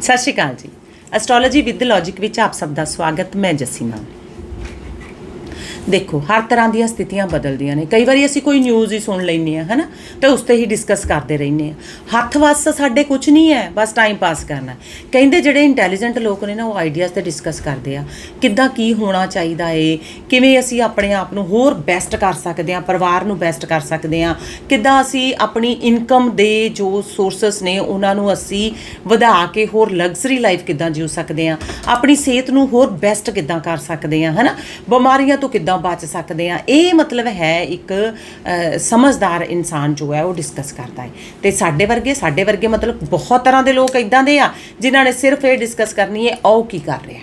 ਸਤਿ ਸ਼੍ਰੀ ਅਕਾਲ ਜੀ। Astrology with logic ਵਿੱਚ ਆਪ ਸਭ ਦਾ ਸਵਾਗਤ ਮੈਂ ਜੱਸੀ ਦੇਖੋ, ਹਰ ਤਰ੍ਹਾਂ ਦੀਆਂ ਸਥਿਤੀਆਂ ਬਦਲਦੀਆਂ ਨੇ। ਕਈ ਵਾਰੀ ਅਸੀਂ ਕੋਈ ਨਿਊਜ਼ ਹੀ ਸੁਣ ਲੈਂਦੇ ਆ ਹਨਾ? ਤੇ ਉਸ ਤੇ ਹੀ ਡਿਸਕਸ ਕਰਦੇ ਰਹਿੰਦੇ ਆ ਹੱਥ ਵੱਸ ਤਾਂ ਸਾਡੇ ਕੁਝ ਨਹੀਂ ਹੈ, ਬਸ ਟਾਈਮ ਪਾਸ ਕਰਨਾ ਕਹਿੰਦੇ ਜਿਹੜੇ ਇੰਟੈਲੀਜੈਂਟ ਲੋਕ ਨੇ ਨਾ, ਉਹ ਆਈਡੀਆਜ਼ ਤੇ ਡਿਸਕਸ ਕਰਦੇ ਆ। ਕਿੱਦਾਂ ਕੀ ਹੋਣਾ ਚਾਹੀਦਾ ਏ? ਕਿਵੇਂ ਅਸੀਂ ਆਪਣੇ ਆਪ ਨੂੰ ਹੋਰ ਬੈਸਟ ਕਰ ਸਕਦੇ ਆ ਪਰਿਵਾਰ ਨੂੰ ਬੈਸਟ ਕਰ ਸਕਦੇ ਆ ਕਿੱਦਾਂ ਅਸੀਂ ਆਪਣੀ ਇਨਕਮ ਦੇ ਜੋ ਸੋਰਸਸ ਨੇ, ਉਹਨਾਂ ਨੂੰ ਅਸੀਂ ਵਧਾ ਕੇ ਹੋਰ ਲਗਜ਼ਰੀ ਲਾਈਫ ਕਿੱਦਾਂ ਜਿਉ ਸਕਦੇ ਆ ਆਪਣੀ ਸਿਹਤ ਨੂੰ ਹੋਰ ਬੈਸਟ ਕਿੱਦਾਂ ਕਰ ਸਕਦੇ ਆ ਹਨਾ? ਬਿਮਾਰੀਆਂ ਤੋਂ ਕਿੱਦਾਂ ਬਚ ਸਕਦੇ ਆ? ਇਹ ਮਤਲਬ ਹੈ ਇੱਕ ਸਮਝਦਾਰ ਇਨਸਾਨ ਜੋ ਹੈ ਉਹ ਡਿਸਕਸ ਕਰਦਾ ਹੈ। ਤੇ ਸਾਡੇ ਵਰਗੇ ਸਾਡੇ ਵਰਗੇ ਮਤਲਬ ਬਹੁਤ ਤਰ੍ਹਾਂ ਦੇ ਲੋਕ ਇਦਾਂ ਦੇ ਆ, ਜਿਨ੍ਹਾਂ ਨੇ ਸਿਰਫ ਇਹ ਡਿਸਕਸ ਕਰਨੀ ਹੈ, ਉਹ ਕੀ ਕਰ ਰਿਹਾ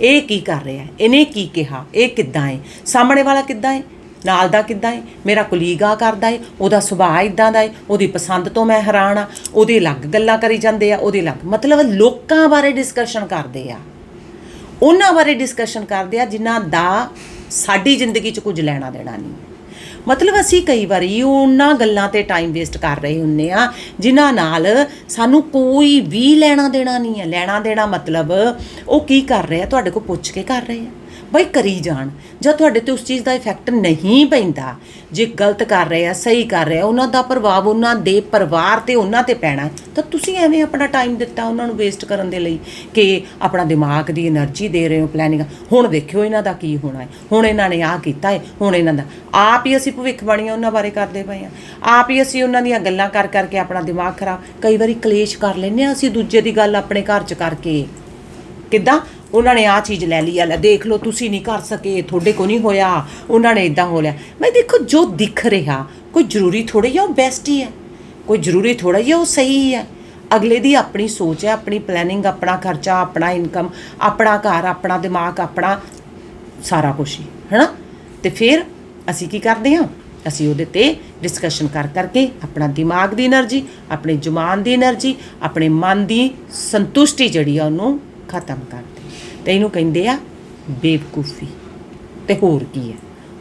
ਇਹ ਕੀ ਕਰ ਰਿਹਾ ਇਹਨੇ ਕੀ ਕਿਹਾ? ਇਹ ਕਿੱਦਾਂ ਹੈ? ਸਾਹਮਣੇ ਵਾਲਾ ਕਿੱਦਾਂ ਹੈ? ਨਾਲ ਦਾ ਕਿੱਦਾਂ ਹੈ? ਮੇਰਾ ਕੁਲੀਗ ਆ ਕਰਦਾ ਹੈ, ਉਹਦਾ ਸੁਭਾਅ ਇਦਾਂ ਦਾ ਹੈ, ਉਹਦੀ ਪਸੰਦ ਤੋਂ ਮੈਂ ਹੈਰਾਨ ਆ, ਉਹਦੀ ਅਲੱਗ ਗੱਲਾਂ ਕਰੀ ਜਾਂਦੇ ਆ, ਉਹਦੇ ਅਲੱਗ। ਮਤਲਬ ਲੋਕਾਂ ਬਾਰੇ ਡਿਸਕਸ਼ਨ ਕਰਦੇ ਆ। ਉਹਨਾਂ ਬਾਰੇ ਡਿਸਕਸ਼ਨ ਕਰਦੇ ਆ, ਜਿਨ੍ਹਾਂ ਦਾ ਸਾਡੀ ਜ਼ਿੰਦਗੀ 'ਚ ਕੁਝ ਲੈਣਾ ਦੇਣਾ ਨਹੀਂ। ਮਤਲਬ ਅਸੀਂ ਕਈ ਵਾਰੀ ਉਹਨਾਂ ਗੱਲਾਂ ਤੇ ਟਾਈਮ ਵੇਸਟ ਕਰ ਰਹੇ ਹੁੰਨੇ ਆ, ਜਿਨ੍ਹਾਂ ਨਾਲ ਸਾਨੂੰ ਕੋਈ ਵੀ ਲੈਣਾ ਦੇਣਾ ਨਹੀਂ ਹੈ। ਲੈਣਾ ਦੇਣਾ ਮਤਲਬ ਉਹ ਕੀ ਕਰ ਰਹੇ ਆ? ਤੁਹਾਡੇ ਕੋਲ ਪੁੱਛ ਕੇ ਕਰ ਰਹੇ ਆ। ਬਈ ਕਰੀ ਜਾਣ। ਜਾਂ ਤੁਹਾਡੇ ਤੇ ਉਸ ਚੀਜ਼ ਦਾ ਇਫੈਕਟ ਨਹੀਂ ਪੈਂਦਾ। ਜੇ ਗਲਤ ਕਰ ਰਹੇ ਆ, ਸਹੀ ਕਰ ਰਹੇ ਆ, ਉਹਨਾਂ ਦਾ ਪ੍ਰਭਾਵ ਉਹਨਾਂ ਦੇ ਪਰਿਵਾਰ ਤੇ ਉਹਨਾਂ ਤੇ ਪੈਣਾ। ਤਾਂ ਤੁਸੀਂ ਐਵੇਂ ਆਪਣਾ ਟਾਈਮ ਦਿੱਤਾ ਉਹਨਾਂ ਨੂੰ ਵੇਸਟ ਕਰਨ ਦੇ ਲਈ ਕਿ ਆਪਣਾ ਦਿਮਾਗ ਦੀ એનર્ਜੀ ਦੇ ਰਹੇ ਹੋ ਪਲੈਨਿੰਗ ਹੁਣ ਦੇਖਿਓ ਇਹਨਾਂ ਦਾ ਕੀ ਹੋਣਾ ਹੈ। ਹੁਣ ਇਹਨਾਂ ਨੇ ਆ ਕੀਤਾ ਹੈ, ਹੁਣ ਇਹਨਾਂ ਦਾ। ਆਪ ਹੀ ਅਸੀਂ ਭਵਿੱਖਬਾਣੀਆਂ ਉਹਨਾਂ ਬਾਰੇ ਕਰਦੇ ਪਏ ਆ। ਆਪ ਹੀ ਅਸੀਂ ਉਹਨਾਂ ਦੀਆਂ ਗੱਲਾਂ ਕਰ ਕਰਕੇ ਆਪਣਾ ਦਿਮਾਗ ਖਰਾਬ ਕਈ ਵਾਰੀ ਕਲੇਸ਼ ਕਰ ਲੈਂਦੇ ਆ ਅਸੀਂ ਦੂਜੇ ਦੀ ਗੱਲ ਆਪਣੇ ਘਰ 'ਚ ਕਰਕੇ। ਕਿਦਾਂ? ਉਹਨਾਂ ਨੇ ਆ ਚੀਜ਼ ਲੈ ਲਈ ਆ, ਲੈ ਦੇਖ ਲਓ, ਤੁਸੀਂ ਨਹੀਂ ਕਰ ਸਕੇ, ਤੁਹਾਡੇ ਕੋ ਨਹੀਂ ਹੋਇਆ, ਉਹਨਾਂ ਨੇ ਇਦਾਂ ਹੋ ਲਿਆ। ਮੈਂ ਦੇਖੋ, ਜੋ ਦਿਖ ਰਿਹਾ, ਕੋਈ ਜ਼ਰੂਰੀ ਥੋੜੀ ਜਿਹਾ ਉਹ ਬੈਸਟ ਹੀ ਹੈ ਕੋਈ ਜ਼ਰੂਰੀ ਥੋੜਾ ਜਿਹਾ ਉਹ ਸਹੀ ਹੈ ਅਗਲੇ ਦੀ ਆਪਣੀ ਸੋਚ ਹੈ, ਆਪਣੀ ਪਲੈਨਿੰਗ ਆਪਣਾ ਖਰਚਾ, ਆਪਣਾ ਇਨਕਮ ਆਪਣਾ ਘਰ, ਆਪਣਾ ਦਿਮਾਗ, ਆਪਣਾ ਸਾਰਾ ਕੁਝ ਹੀ, ਹੈਨਾ? ਤੇ ਫਿਰ ਅਸੀਂ ਕੀ ਕਰਦੇ ਹਾਂ? ਅਸੀਂ ਉਹਦੇ ਤੇ ਡਿਸਕਸ਼ਨ ਕਰ ਕਰਕੇ ਆਪਣਾ ਦਿਮਾਗ ਦੀ એનર્ਜੀ ਆਪਣੇ ਜੁਮਾਨ ਦੀ એનર્ਜੀ ਆਪਣੇ ਮਨ ਦੀ ਸੰਤੁਸ਼ਟੀ ਜਿਹੜੀ ਆ ਉਹਨੂੰ ਖਤਮ ਕਰ ਤੇ ਇਹਨੂੰ ਕਹਿੰਦੇ ਆ ਬੇਵਕੂਫੀ। ਤੇ ਹੋਰ ਕੀ ਹੈ?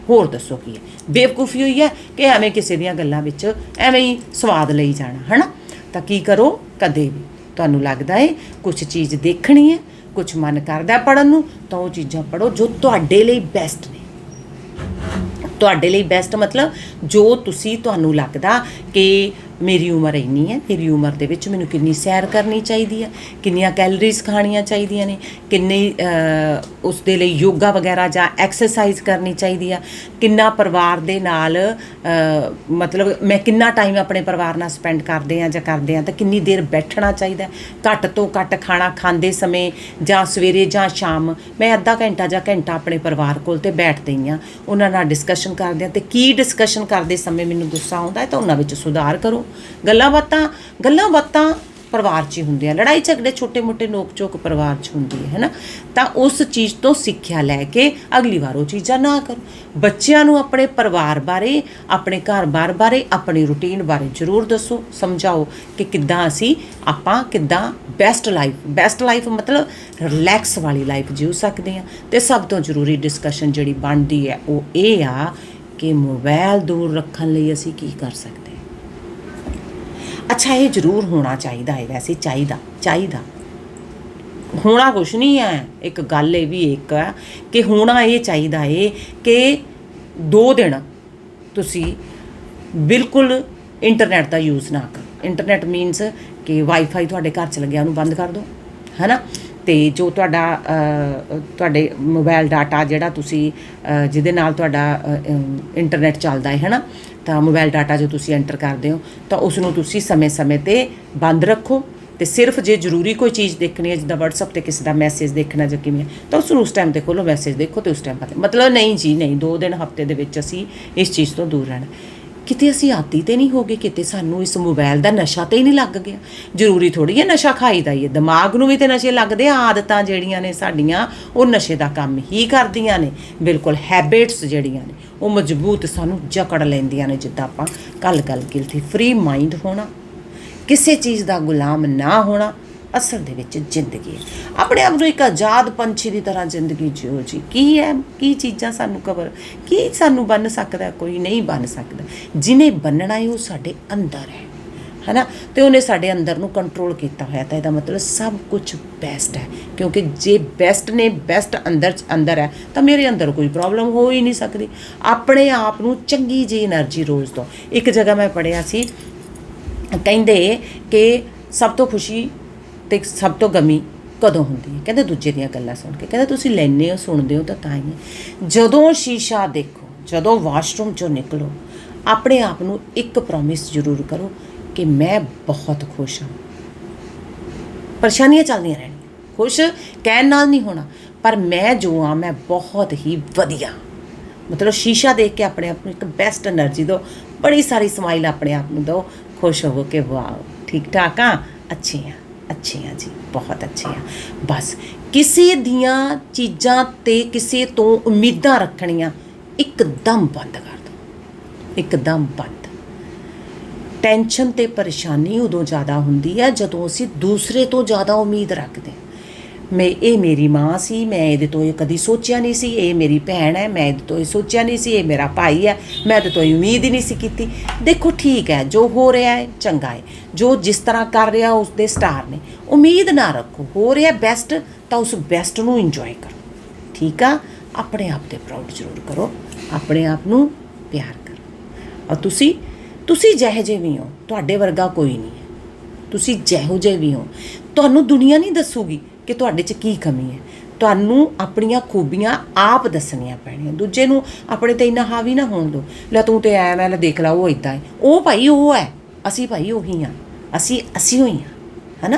ਹੋਰ ਦੱਸੋ ਕੀ ਹੈ? ਬੇਵਕੂਫੀ ਹੋਈ ਹੈ ਕਿ ਐਵੇਂ ਕਿਸੇ ਦੀਆਂ ਗੱਲਾਂ ਵਿੱਚ ਐਵੇਂ ਹੀ ਸਵਾਦ ਲਈ ਜਾਣਾ, ਹਨਾ? ਤਾਂ ਕੀ ਕਰੋ? ਕਦੇ ਵੀ। ਤੁਹਾਨੂੰ ਲੱਗਦਾ ਹੈ ਕੁਝ ਚੀਜ਼ ਦੇਖਣੀ ਹੈ ਕੁਝ ਮਨ ਕਰਦਾ ਪੜਨ ਨੂੰ, ਤਾਂ ਉਹ ਚੀਜ਼ਾਂ ਪੜੋ ਜੋ ਤੁਹਾਡੇ ਲਈ ਬੈਸਟ ਨੇ। ਤੁਹਾਡੇ ਲਈ ਬੈਸਟ ਮਤਲਬ ਜੋ ਤੁਸੀਂ ਤੁਹਾਨੂੰ ਲੱਗਦਾ ਕਿ ਮੇਰੀ ਉਮਰ ਇੰਨੀ ਹੈ ਮੇਰੀ ਉਮਰ ਦੇ ਵਿੱਚ ਮੈਨੂੰ ਕਿੰਨੀ ਸੈਰ ਕਰਨੀ ਚਾਹੀਦੀ ਹੈ ਕਿੰਨੀਆਂ ਕੈਲਰੀਜ਼ ਖਾਣੀਆਂ ਚਾਹੀਦੀਆਂ ਨੇ ਕਿੰਨੀ ਅ, ਉਸ ਦੇ ਲਈ ਯੋਗਾ ਵਗੈਰਾ ਜਾਂ ਐਕਸਰਸਾਈਜ਼ ਕਰਨੀ ਚਾਹੀਦੀ ਆ ਕਿੰਨਾ ਪਰਿਵਾਰ ਦੇ ਨਾਲ ਮਤਲਬ ਮੈਂ ਕਿੰਨਾ ਟਾਈਮ ਆਪਣੇ ਪਰਿਵਾਰ ਨਾਲ ਸਪੈਂਡ ਕਰਦੇ ਆ ਜਾਂ ਕਰਦੇ ਆ ਤਾਂ ਕਿੰਨੀ ਦੇਰ ਬੈਠਣਾ ਚਾਹੀਦਾ ਘੱਟ ਤੋਂ ਘੱਟ ਖਾਣਾ ਖਾਂਦੇ ਸਮੇਂ ਜਾਂ ਸਵੇਰੇ ਜਾਂ ਸ਼ਾਮ ਮੈਂ ਅੱਧਾ ਘੰਟਾ ਜਾਂ ਘੰਟਾ ਆਪਣੇ ਪਰਿਵਾਰ ਕੋਲ ਤੇ ਬੈਠਦੀ ਆ ਉਹਨਾਂ ਨਾਲ ਡਿਸਕਸ਼ਨ ਕਰਦੇ ਆ ਤੇ ਕੀ ਡਿਸਕਸ਼ਨ ਕਰਦੇ ਸਮੇਂ ਮੈਨੂੰ ਗੁੱਸਾ ਆਉਂਦਾ ਹੈ ਤਾਂ ਉਹਨਾਂ ਵਿੱਚ ਸੁਧਾਰ ਕਰੋ। ਗੱਲਾਂ ਬਾਤਾਂ ਗੱਲਾਂ ਬਾਤਾਂ ਪਰਿਵਾਰ 'ਚ ਹੀ ਹੁੰਦੀਆਂ। ਲੜਾਈ ਝਗੜੇ ਛੋਟੇ-ਮੋਟੇ ਨੋਕ-ਝੋਕ ਪਰਿਵਾਰ 'ਚ ਹੁੰਦੀ ਹੈ, ਹੈਨਾ? ਤਾਂ ਉਸ ਚੀਜ਼ ਤੋਂ ਸਿੱਖਿਆ ਲੈ ਕੇ ਅਗਲੀ ਵਾਰ ਉਹ ਚੀਜ਼ਾਂ ਨਾ ਕਰੋ ਬੱਚਿਆਂ ਨੂੰ ਆਪਣੇ ਪਰਿਵਾਰ ਬਾਰੇ, ਆਪਣੇ ਘਰ-ਬਾਰ ਬਾਰੇ ਆਪਣੀ ਰੁਟੀਨ ਬਾਰੇ ਜ਼ਰੂਰ ਦੱਸੋ, ਸਮਝਾਓ ਕਿ ਕਿੱਦਾਂ ਅਸੀਂ, ਆਪਾਂ ਕਿੱਦਾਂ ਬੈਸਟ ਲਾਈਫ ਬੈਸਟ ਲਾਈਫ ਮਤਲਬ ਰਿਲੈਕਸ ਵਾਲੀ ਲਾਈਫ ਜੀਉ ਸਕਦੇ ਹਾਂ। ਤੇ ਸਭ ਤੋਂ ਜ਼ਰੂਰੀ ਡਿਸਕਸ਼ਨ ਜਿਹੜੀ ਬਣਦੀ ਹੈ ਉਹ ਇਹ ਆ ਕਿ ਮੋਬਾਈਲ ਦੂਰ ਰੱਖਣ ਲਈ ਅਸੀਂ ਕੀ ਕਰ ਸਕਦੇ ਅੱਛਾ, ਇਹ ਜ਼ਰੂਰ ਹੋਣਾ ਚਾਹੀਦਾ ਹੈ ਵੈਸੇ, ਚਾਹੀਦਾ ਚਾਹੀਦਾ। ਹੋਣਾ ਕੁਛ ਨਹੀਂ ਹੈ। ਇੱਕ ਗੱਲ ਇਹ ਵੀ ਇੱਕ ਹੈ ਕਿ ਹੋਣਾ ਇਹ ਚਾਹੀਦਾ ਹੈ ਕਿ ਦੋ ਦਿਨ ਤੁਸੀਂ ਬਿਲਕੁਲ ਇੰਟਰਨੈਟ ਦਾ ਯੂਜ਼ ਨਾ ਕਰੋ। ਇੰਟਰਨੈਟ ਮੀਨਸ ਕਿ ਵਾਈਫਾਈ ਤੁਹਾਡੇ ਘਰ ਚ ਲੱਗਿਆ ਉਹਨੂੰ ਬੰਦ ਕਰ ਦਿਓ, ਹੈਨਾ? ਤੇ ਜੋ ਤੁਹਾਡਾ ਤੁਹਾਡੇ ਮੋਬਾਈਲ ਡਾਟਾ ਜਿਹੜਾ ਤੁਸੀਂ ਜਿਹਦੇ ਨਾਲ ਤੁਹਾਡਾ ਇੰਟਰਨੈਟ ਚੱਲਦਾ ਹੈ, ਹੈਨਾ? ਤਾਂ ਮੋਬਾਈਲ ਡਾਟਾ ਜੋ ਤੁਸੀਂ ਐਂਟਰ ਕਰਦੇ ਹੋ, ਤਾਂ ਉਸ ਨੂੰ ਤੁਸੀਂ ਸਮੇਂ-ਸਮੇਂ ਤੇ ਬੰਦ ਰੱਖੋ ਤੇ ਸਿਰਫ ਜੇ ਜ਼ਰੂਰੀ ਕੋਈ ਚੀਜ਼ ਦੇਖਣੀ ਹੈ, ਜਿੱਦਾਂ WhatsApp ਤੇ ਕਿਸੇ ਦਾ ਮੈਸੇਜ ਦੇਖਣਾ ਜਾਂ ਕਿਵੇਂ ਤਾਂ ਉਸ ਨੂੰ ਉਸ ਟਾਈਮ ਤੇ ਖੋਲੋ ਮੈਸੇਜ ਦੇਖੋ ਤੇ ਉਸ ਟਾਈਮ ਪਤਾ ਮਤਲਬ ਨਹੀਂ ਜੀ, ਨਹੀਂ, ਦੋ ਦਿਨ, ਹਫ਼ਤੇ ਦੇ ਵਿੱਚ ਅਸੀਂ ਇਸ ਚੀਜ਼ ਤੋਂ ਦੂਰ ਰਹਿਣਾ। ਕਿਤੇ ਅਸੀਂ ਆਦੀ ਤੇ ਨਹੀਂ ਹੋ ਗਏ ਕਿਤੇ ਸਾਨੂੰ ਇਸ ਮੋਬਾਈਲ ਦਾ ਨਸ਼ਾ ਤੇ ਹੀ ਨਹੀਂ ਲੱਗ ਗਿਆ। ਜ਼ਰੂਰੀ ਥੋੜੀ ਹੈ ਨਸ਼ਾ ਖਾਈਦਾ ਹੀ ਹੈ। ਦਿਮਾਗ ਨੂੰ ਵੀ ਤੇ ਨਸ਼ੇ ਲੱਗਦੇ ਆ, ਆਦਤਾਂ ਜਿਹੜੀਆਂ ਨੇ ਸਾਡੀਆਂ, ਉਹ ਨਸ਼ੇ ਦਾ ਕੰਮ ਹੀ ਕਰਦੀਆਂ ਨੇ। ਬਿਲਕੁਲ ਹੈਬਿਟਸ ਜਿਹੜੀਆਂ ਨੇ, ਉਹ ਮਜ਼ਬੂਤ ਸਾਨੂੰ ਜਕੜ ਲੈਂਦੀਆਂ ਨੇ, ਜਿੱਦਾਂ ਆਪਾਂ ਕੱਲ ਗੱਲ ਕੀਤੀ ਫ੍ਰੀ ਮਾਈਂਡ ਹੋਣਾ। ਕਿਸੇ ਚੀਜ਼ ਦਾ ਗੁਲਾਮ ਨਾ ਹੋਣਾ। ਅਸਲ ਦੇ ਵਿੱਚ ਜ਼ਿੰਦਗੀ ਹੈ। ਆਪਣੇ ਆਪ ਨੂੰ ਇੱਕ ਆਜ਼ਾਦ ਪੰਛੀ ਦੀ ਤਰ੍ਹਾਂ ਜ਼ਿੰਦਗੀ ਜਿਓ ਜੀ। ਕੀ ਹੈ? ਕੀ ਚੀਜ਼ਾਂ ਸਾਨੂੰ ਕਵਰ ਕੀ ਸਾਨੂੰ ਬਣ ਸਕਦਾ? ਕੋਈ ਨਹੀਂ ਬਣ ਸਕਦਾ। ਜਿਨੇ ਬੰਨਣਾ ਹੈ ਉਹ ਸਾਡੇ ਅੰਦਰ ਹੈ। ਹੈਨਾ? ਤੇ ਉਹਨੇ ਸਾਡੇ ਅੰਦਰ ਨੂੰ ਕੰਟਰੋਲ ਕੀਤਾ ਹੋਇਆ। ਤਾਂ ਇਹਦਾ ਮਤਲਬ ਸਭ ਕੁਝ ਬੈਸਟ ਹੈ। ਕਿਉਂਕਿ ਜੇ ਬੈਸਟ ਨੇ ਬੈਸਟ ਅੰਦਰ ਅੰਦਰ ਹੈ, ਤਾਂ ਮੇਰੇ ਅੰਦਰ ਕੋਈ ਪ੍ਰੋਬਲਮ ਹੋ ਹੀ ਨਹੀਂ ਸਕਦੀ। ਆਪਣੇ ਆਪ ਨੂੰ ਚੰਗੀ ਜੀ એનર્ਜੀ ਰੋਜ਼ ਤੋਂ। ਇੱਕ ਜਗ੍ਹਾ ਮੈਂ ਪੜਿਆ ਸੀ, ਕਹਿੰਦੇ ਕਿ ਸਭ ਤੋਂ ਖੁਸ਼ੀ ਤੇ ਸਭ ਤੋਂ ਗਮੀ ਕਦੋਂ ਹੁੰਦੀ ਹੈ? ਕਹਿੰਦੇ ਦੂਜੇ ਦੀਆਂ ਗੱਲਾਂ ਸੁਣ ਕੇ। ਕਹਿੰਦੇ ਤੁਸੀਂ ਲੈਨੇ ਹੋ, ਸੁਣਦੇ ਹੋ ਤਾਂ ਤਾਂ ਹੀ ਜਦੋਂ ਸ਼ੀਸ਼ਾ ਦੇਖੋ, ਜਦੋਂ ਵਾਸ਼ਰੂਮ ਚੋਂ ਨਿਕਲੋ, ਆਪਣੇ ਆਪ ਨੂੰ ਇੱਕ ਪ੍ਰੋਮਿਸ ਜ਼ਰੂਰ ਕਰੋ ਕਿ ਮੈਂ ਬਹੁਤ ਖੁਸ਼ ਹਾਂ। ਪਰੇਸ਼ਾਨੀਆਂ ਚੱਲਦੀਆਂ ਰਹਿਣ। ਖੁਸ਼ ਕਹਿਣ ਨਾਲ ਨਹੀਂ ਹੋਣਾ, ਪਰ ਮੈਂ ਜੋ ਆ ਮੈਂ ਬਹੁਤ ਹੀ ਵਧੀਆ ਮਤਲਬ ਸ਼ੀਸ਼ਾ ਦੇਖ ਕੇ ਆਪਣੇ ਆਪ ਨੂੰ ਇੱਕ ਬੈਸਟ એનર્ਜੀ ਦਿਓ, ਬੜੀ ਸਾਰੀ ਸਮਾਈਲ ਆਪਣੇ ਆਪ ਨੂੰ ਦਿਓ, ਖੁਸ਼ ਹੋਵੋ ਕਿ ਵਾਹ ਠੀਕ ਠਾਕ ਆ ਅੱਛੇ ਆ ਅੱਛੇ ਆ ਜੀ, ਬਹੁਤ ਅੱਛੇ ਆ ਬਸ ਕਿਸੇ ਦੀਆਂ ਚੀਜ਼ਾਂ ਤੇ ਕਿਸੇ ਤੋਂ ਉਮੀਦਾਂ ਰੱਖਣੀਆਂ ਇੱਕਦਮ ਬੰਦ ਕਰ ਦਿਓ ਇੱਕਦਮ ਬੰਦ। ਟੈਨਸ਼ਨ ਤੇ ਪਰੇਸ਼ਾਨੀ ਉਦੋਂ ਜ਼ਿਆਦਾ ਹੁੰਦੀ ਹੈ ਜਦੋਂ ਅਸੀਂ ਦੂਸਰੇ ਤੋਂ ਜ਼ਿਆਦਾ ਉਮੀਦ ਰੱਖਦੇ ਹਾਂ। ਮੈਂ, ਇਹ ਮੇਰੀ ਮਾਂ ਸੀ, ਮੈਂ ਇਹਦੇ ਤੋਂ ਇਹ ਕਦੀ ਸੋਚਿਆ ਨਹੀਂ ਸੀ, ਇਹ ਮੇਰੀ ਭੈਣ ਹੈ, ਮੈਂ ਇਹਦੇ ਤੋਂ ਇਹ ਸੋਚਿਆ ਨਹੀਂ ਸੀ, ਇਹ ਮੇਰਾ ਭਾਈ ਹੈ, ਮੈਂ ਇਹਦੇ ਤੋਂ ਉਮੀਦ ਹੀ ਨਹੀਂ ਸੀ ਕੀਤੀ। ਦੇਖੋ, ਠੀਕ ਹੈ, ਜੋ ਹੋ ਰਿਹਾ ਹੈ, ਚੰਗਾ ਹੈ। ਜੋ ਜਿਸ ਤਰ੍ਹਾਂ ਕਰ ਰਿਹਾ ਉਸ ਦੇ ਸਟਾਰ ਨੇ। ਉਮੀਦ ਨਾ ਰੱਖੋ, ਹੋ ਰਿਹਾ ਬੈਸਟ ਤਾਂ ਉਸ ਬੈਸਟ ਨੂੰ ਇੰਜੋਏ ਕਰੋ। ਠੀਕ ਆ? ਆਪਣੇ ਆਪ ਤੇ ਪ੍ਰਾਊਡ ਜ਼ਰੂਰ ਕਰੋ। ਆਪਣੇ ਆਪ ਨੂੰ ਪਿਆਰ ਕਰੋ। ਔਰ ਤੁਸੀਂ ਤੁਸੀਂ ਜਿਹੇ ਜਿਹੇ ਵੀ ਹੋ, ਤੁਹਾਡੇ ਵਰਗਾ ਕੋਈ ਨਹੀਂ ਹੈ। ਤੁਸੀਂ ਜਿਹੋ ਜਿਹੇ ਵੀ ਹੋ। ਤੁਹਾਨੂੰ ਦੁਨੀਆ ਨਹੀਂ ਦੱਸੂਗੀ ਕਿ ਤੁਹਾਡੇ 'ਚ ਕੀ ਕਮੀ ਹੈ। ਤੁਹਾਨੂੰ ਆਪਣੀਆਂ ਖੂਬੀਆਂ ਆਪ ਦੱਸਣੀਆਂ ਪੈਣੀਆਂ। ਦੂਜੇ ਨੂੰ ਆਪਣੇ ਤੇ ਇੰਨਾ ਹਾਵੀ ਨਾ ਹੋਣ ਦਿਓ ਲੈ ਤੂੰ ਤੇ ਐ, ਮੈਂ ਲੈ ਦੇਖ ਲਾ, ਉਹ ਇਦਾਂ ਹੈ ਉਹ ਭਾਈ ਉਹ ਹੈ। ਅਸੀਂ ਭਾਈ ਉਹੀ ਆ ਅਸੀਂ ਅਸੀਂ ਹੋਈ ਆ ਹਨਾ?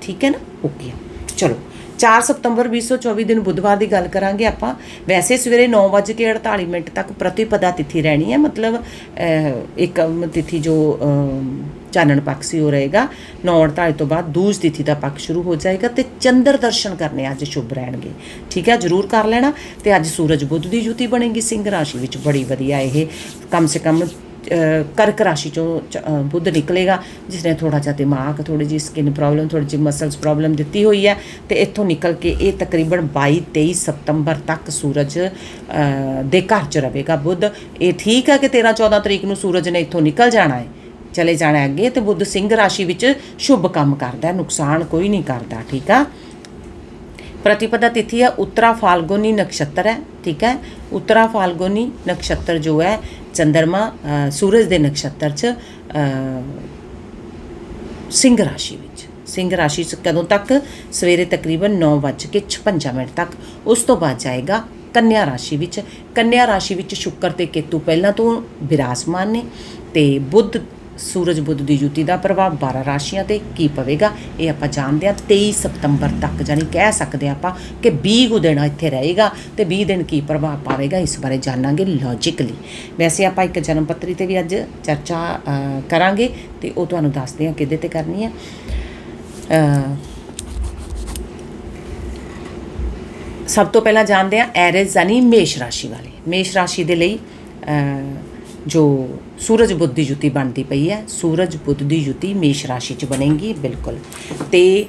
ਠੀਕ ਹੈ ਨਾ? ਓਕੇ ਚਲੋ। 4 ਸਤੰਬਰ 2024 ਦਿਨ ਬੁੱਧਵਾਰ ਦੀ ਗੱਲ ਕਰਾਂਗੇ ਆਪਾਂ। ਵੈਸੇ ਸਵੇਰੇ 9:48 ਮਿੰਟ ਤੱਕ ਪ੍ਰਤੀਪਦਾ ਤਿਥੀ ਰਹਿਣੀ ਹੈ। ਮਤਲਬ ਇੱਕ ਤਿਥੀ ਜੋ ਚਾਨਣ ਪੱਖ ਸੀ ਉਹ ਰਹੇਗਾ। 9:48 ਤੋਂ ਬਾਅਦ ਦੂਜ ਤਿਥੀ ਦਾ ਪੱਖ ਸ਼ੁਰੂ ਹੋ ਜਾਏਗਾ ਤੇ ਚੰਦਰ ਦਰਸ਼ਨ ਕਰਨੇ ਅੱਜ ਸ਼ੁਭ ਰਹਿਣਗੇ। ਠੀਕ ਹੈ, ਜਰੂਰ ਕਰ ਲੈਣਾ। ਤੇ ਅੱਜ ਸੂਰਜ ਬੁੱਧ ਦੀ ਜੁਤੀ ਬਣੇਗੀ। ਸਿੰਘ ਰਾਸ਼ੀ ਵਿੱਚ ਬੜੀ ਵਧੀਆ ਇਹ। ਕਮ ਸੇ ਕਮ ਕਰਕ ਰਾਸ਼ੀ ਚੋਂ ਚ- ਅਹ ਬੁੱਧ ਨਿਕਲੇਗਾ ਜਿਸ ਨੇ ਥੋੜਾ ਜਿਹਾ ਦਿਮਾਗ ਥੋੜੀ ਜਿਹੀ ਸਕਿਨ ਪ੍ਰੋਬਲਮ ਥੋੜੀ ਜਿਹੀ ਮਸਲਸ ਪ੍ਰੋਬਲਮ ਦਿੱਤੀ ਹੋਈ ਹੈ ਤੇ ਇੱਥੋਂ ਨਿਕਲ ਕੇ ਇਹ ਤਕਰੀਬਨ 22 23 ਸਤੰਬਰ ਤੱਕ ਸੂਰਜ ਅਹ, ਦੇ ਘਰ 'ਚ ਰਹੇਗਾ ਬੁੱਧ ਇਹ ਠੀਕ ਹੈ ਕਿ 13 14 ਤਰੀਕ ਨੂੰ ਸੂਰਜ ਨੇ ਇੱਥੋਂ ਨਿਕਲ ਜਾਣਾ ਹੈ ਚਲੇ ਜਾਣਾ ਹੈ ਅੱਗੇ ਤੇ ਬੁੱਧ ਸਿੰਘ ਰਾਸ਼ੀ ਵਿੱਚ ਸ਼ੁਭ ਕੰਮ ਕਰਦਾ ਹੈ ਨੁਕਸਾਨ ਕੋਈ ਨਹੀਂ ਕਰਦਾ ਠੀਕ ਆ प्रतिपदा तिथि है उत्तरा फाल्गुनी नक्षत्र है ठीक है उत्तरा फाल्गुनी नक्षत्र जो है ਚੰਦਰਮਾ ਸੂਰਜ ਦੇ ਨਕਸ਼ਤਰ 'ਚ ਸਿੰਘ ਰਾਸ਼ੀ ਵਿੱਚ। ਸਿੰਘ ਰਾਸ਼ੀ 'ਚ ਕਦੋਂ ਤੱਕ? ਸਵੇਰੇ ਤਕਰੀਬਨ 9:56 ਮਿੰਟ ਤੱਕ। ਉਸ ਤੋਂ ਬਾਅਦ ਜਾਏਗਾ ਕੰਨਿਆ ਰਾਸ਼ੀ ਵਿੱਚ। ਕੰਨਿਆ ਰਾਸ਼ੀ ਵਿੱਚ ਸ਼ੁੱਕਰ ਤੇ ਕੇਤੂ ਪਹਿਲਾਂ ਤੋਂ ਵਿਰਾਸਮਾਨ ਨੇ ਤੇ ਬੁੱਧ ਸੂਰਜ ਬੁੱਧ ਦੀ ਯੁਤੀ ਦਾ ਪ੍ਰਭਾਵ 12 ਰਾਸ਼ੀਆਂ ਤੇ ਕੀ ਪਵੇਗਾ? ਇਹ ਆਪਾਂ ਜਾਣਦੇ ਹਾਂ 23 ਸਤੰਬਰ ਤੱਕ ਜਾਨੀ ਕਹਿ ਸਕਦੇ ਹਾਂ ਆਪਾਂ ਕਿ 20 ਕੁ ਦਿਨ ਇੱਥੇ ਰਹੇਗਾ ਤੇ 20 ਦਿਨ ਕੀ ਪ੍ਰਭਾਵ ਪਾਵੇਗਾ, ਇਸ ਬਾਰੇ ਜਾਣਾਂਗੇ ਲੌਜੀਕਲੀ ਵੈਸੇ ਆਪਾਂ ਇੱਕ ਜਨਮ ਪੱਤਰੀ ਤੇ ਵੀ ਅੱਜ ਚਰਚਾ ਕਰਾਂਗੇ ਤੇ ਉਹ ਤੁਹਾਨੂੰ ਦੱਸਦੇ ਹਾਂ ਕਿਹਦੇ ਤੇ ਕਰਨੀ ਹੈ। ਸਭ ਤੋਂ ਪਹਿਲਾਂ ਜਾਣਦੇ ਹਾਂ ਐਰੇਜ਼ ਯਾਨੀ ਮੇਸ਼ ਰਾਸ਼ੀ ਵਾਲੇ। ਮੇਸ਼ ਰਾਸ਼ੀ ਦੇ ਲਈ ਜੋ ਸੂਰਜ ਬੁੱਧ ਦੀ ਜੁਤੀ ਬਣਦੀ ਪਈ ਹੈ। ਸੂਰਜ ਬੁੱਧ ਦੀ ਜੁਤੀ ਮੇਸ਼ ਰਾਸ਼ੀ 'ਚ ਬਣੇਗੀ, ਬਿਲਕੁਲ। ਤੇ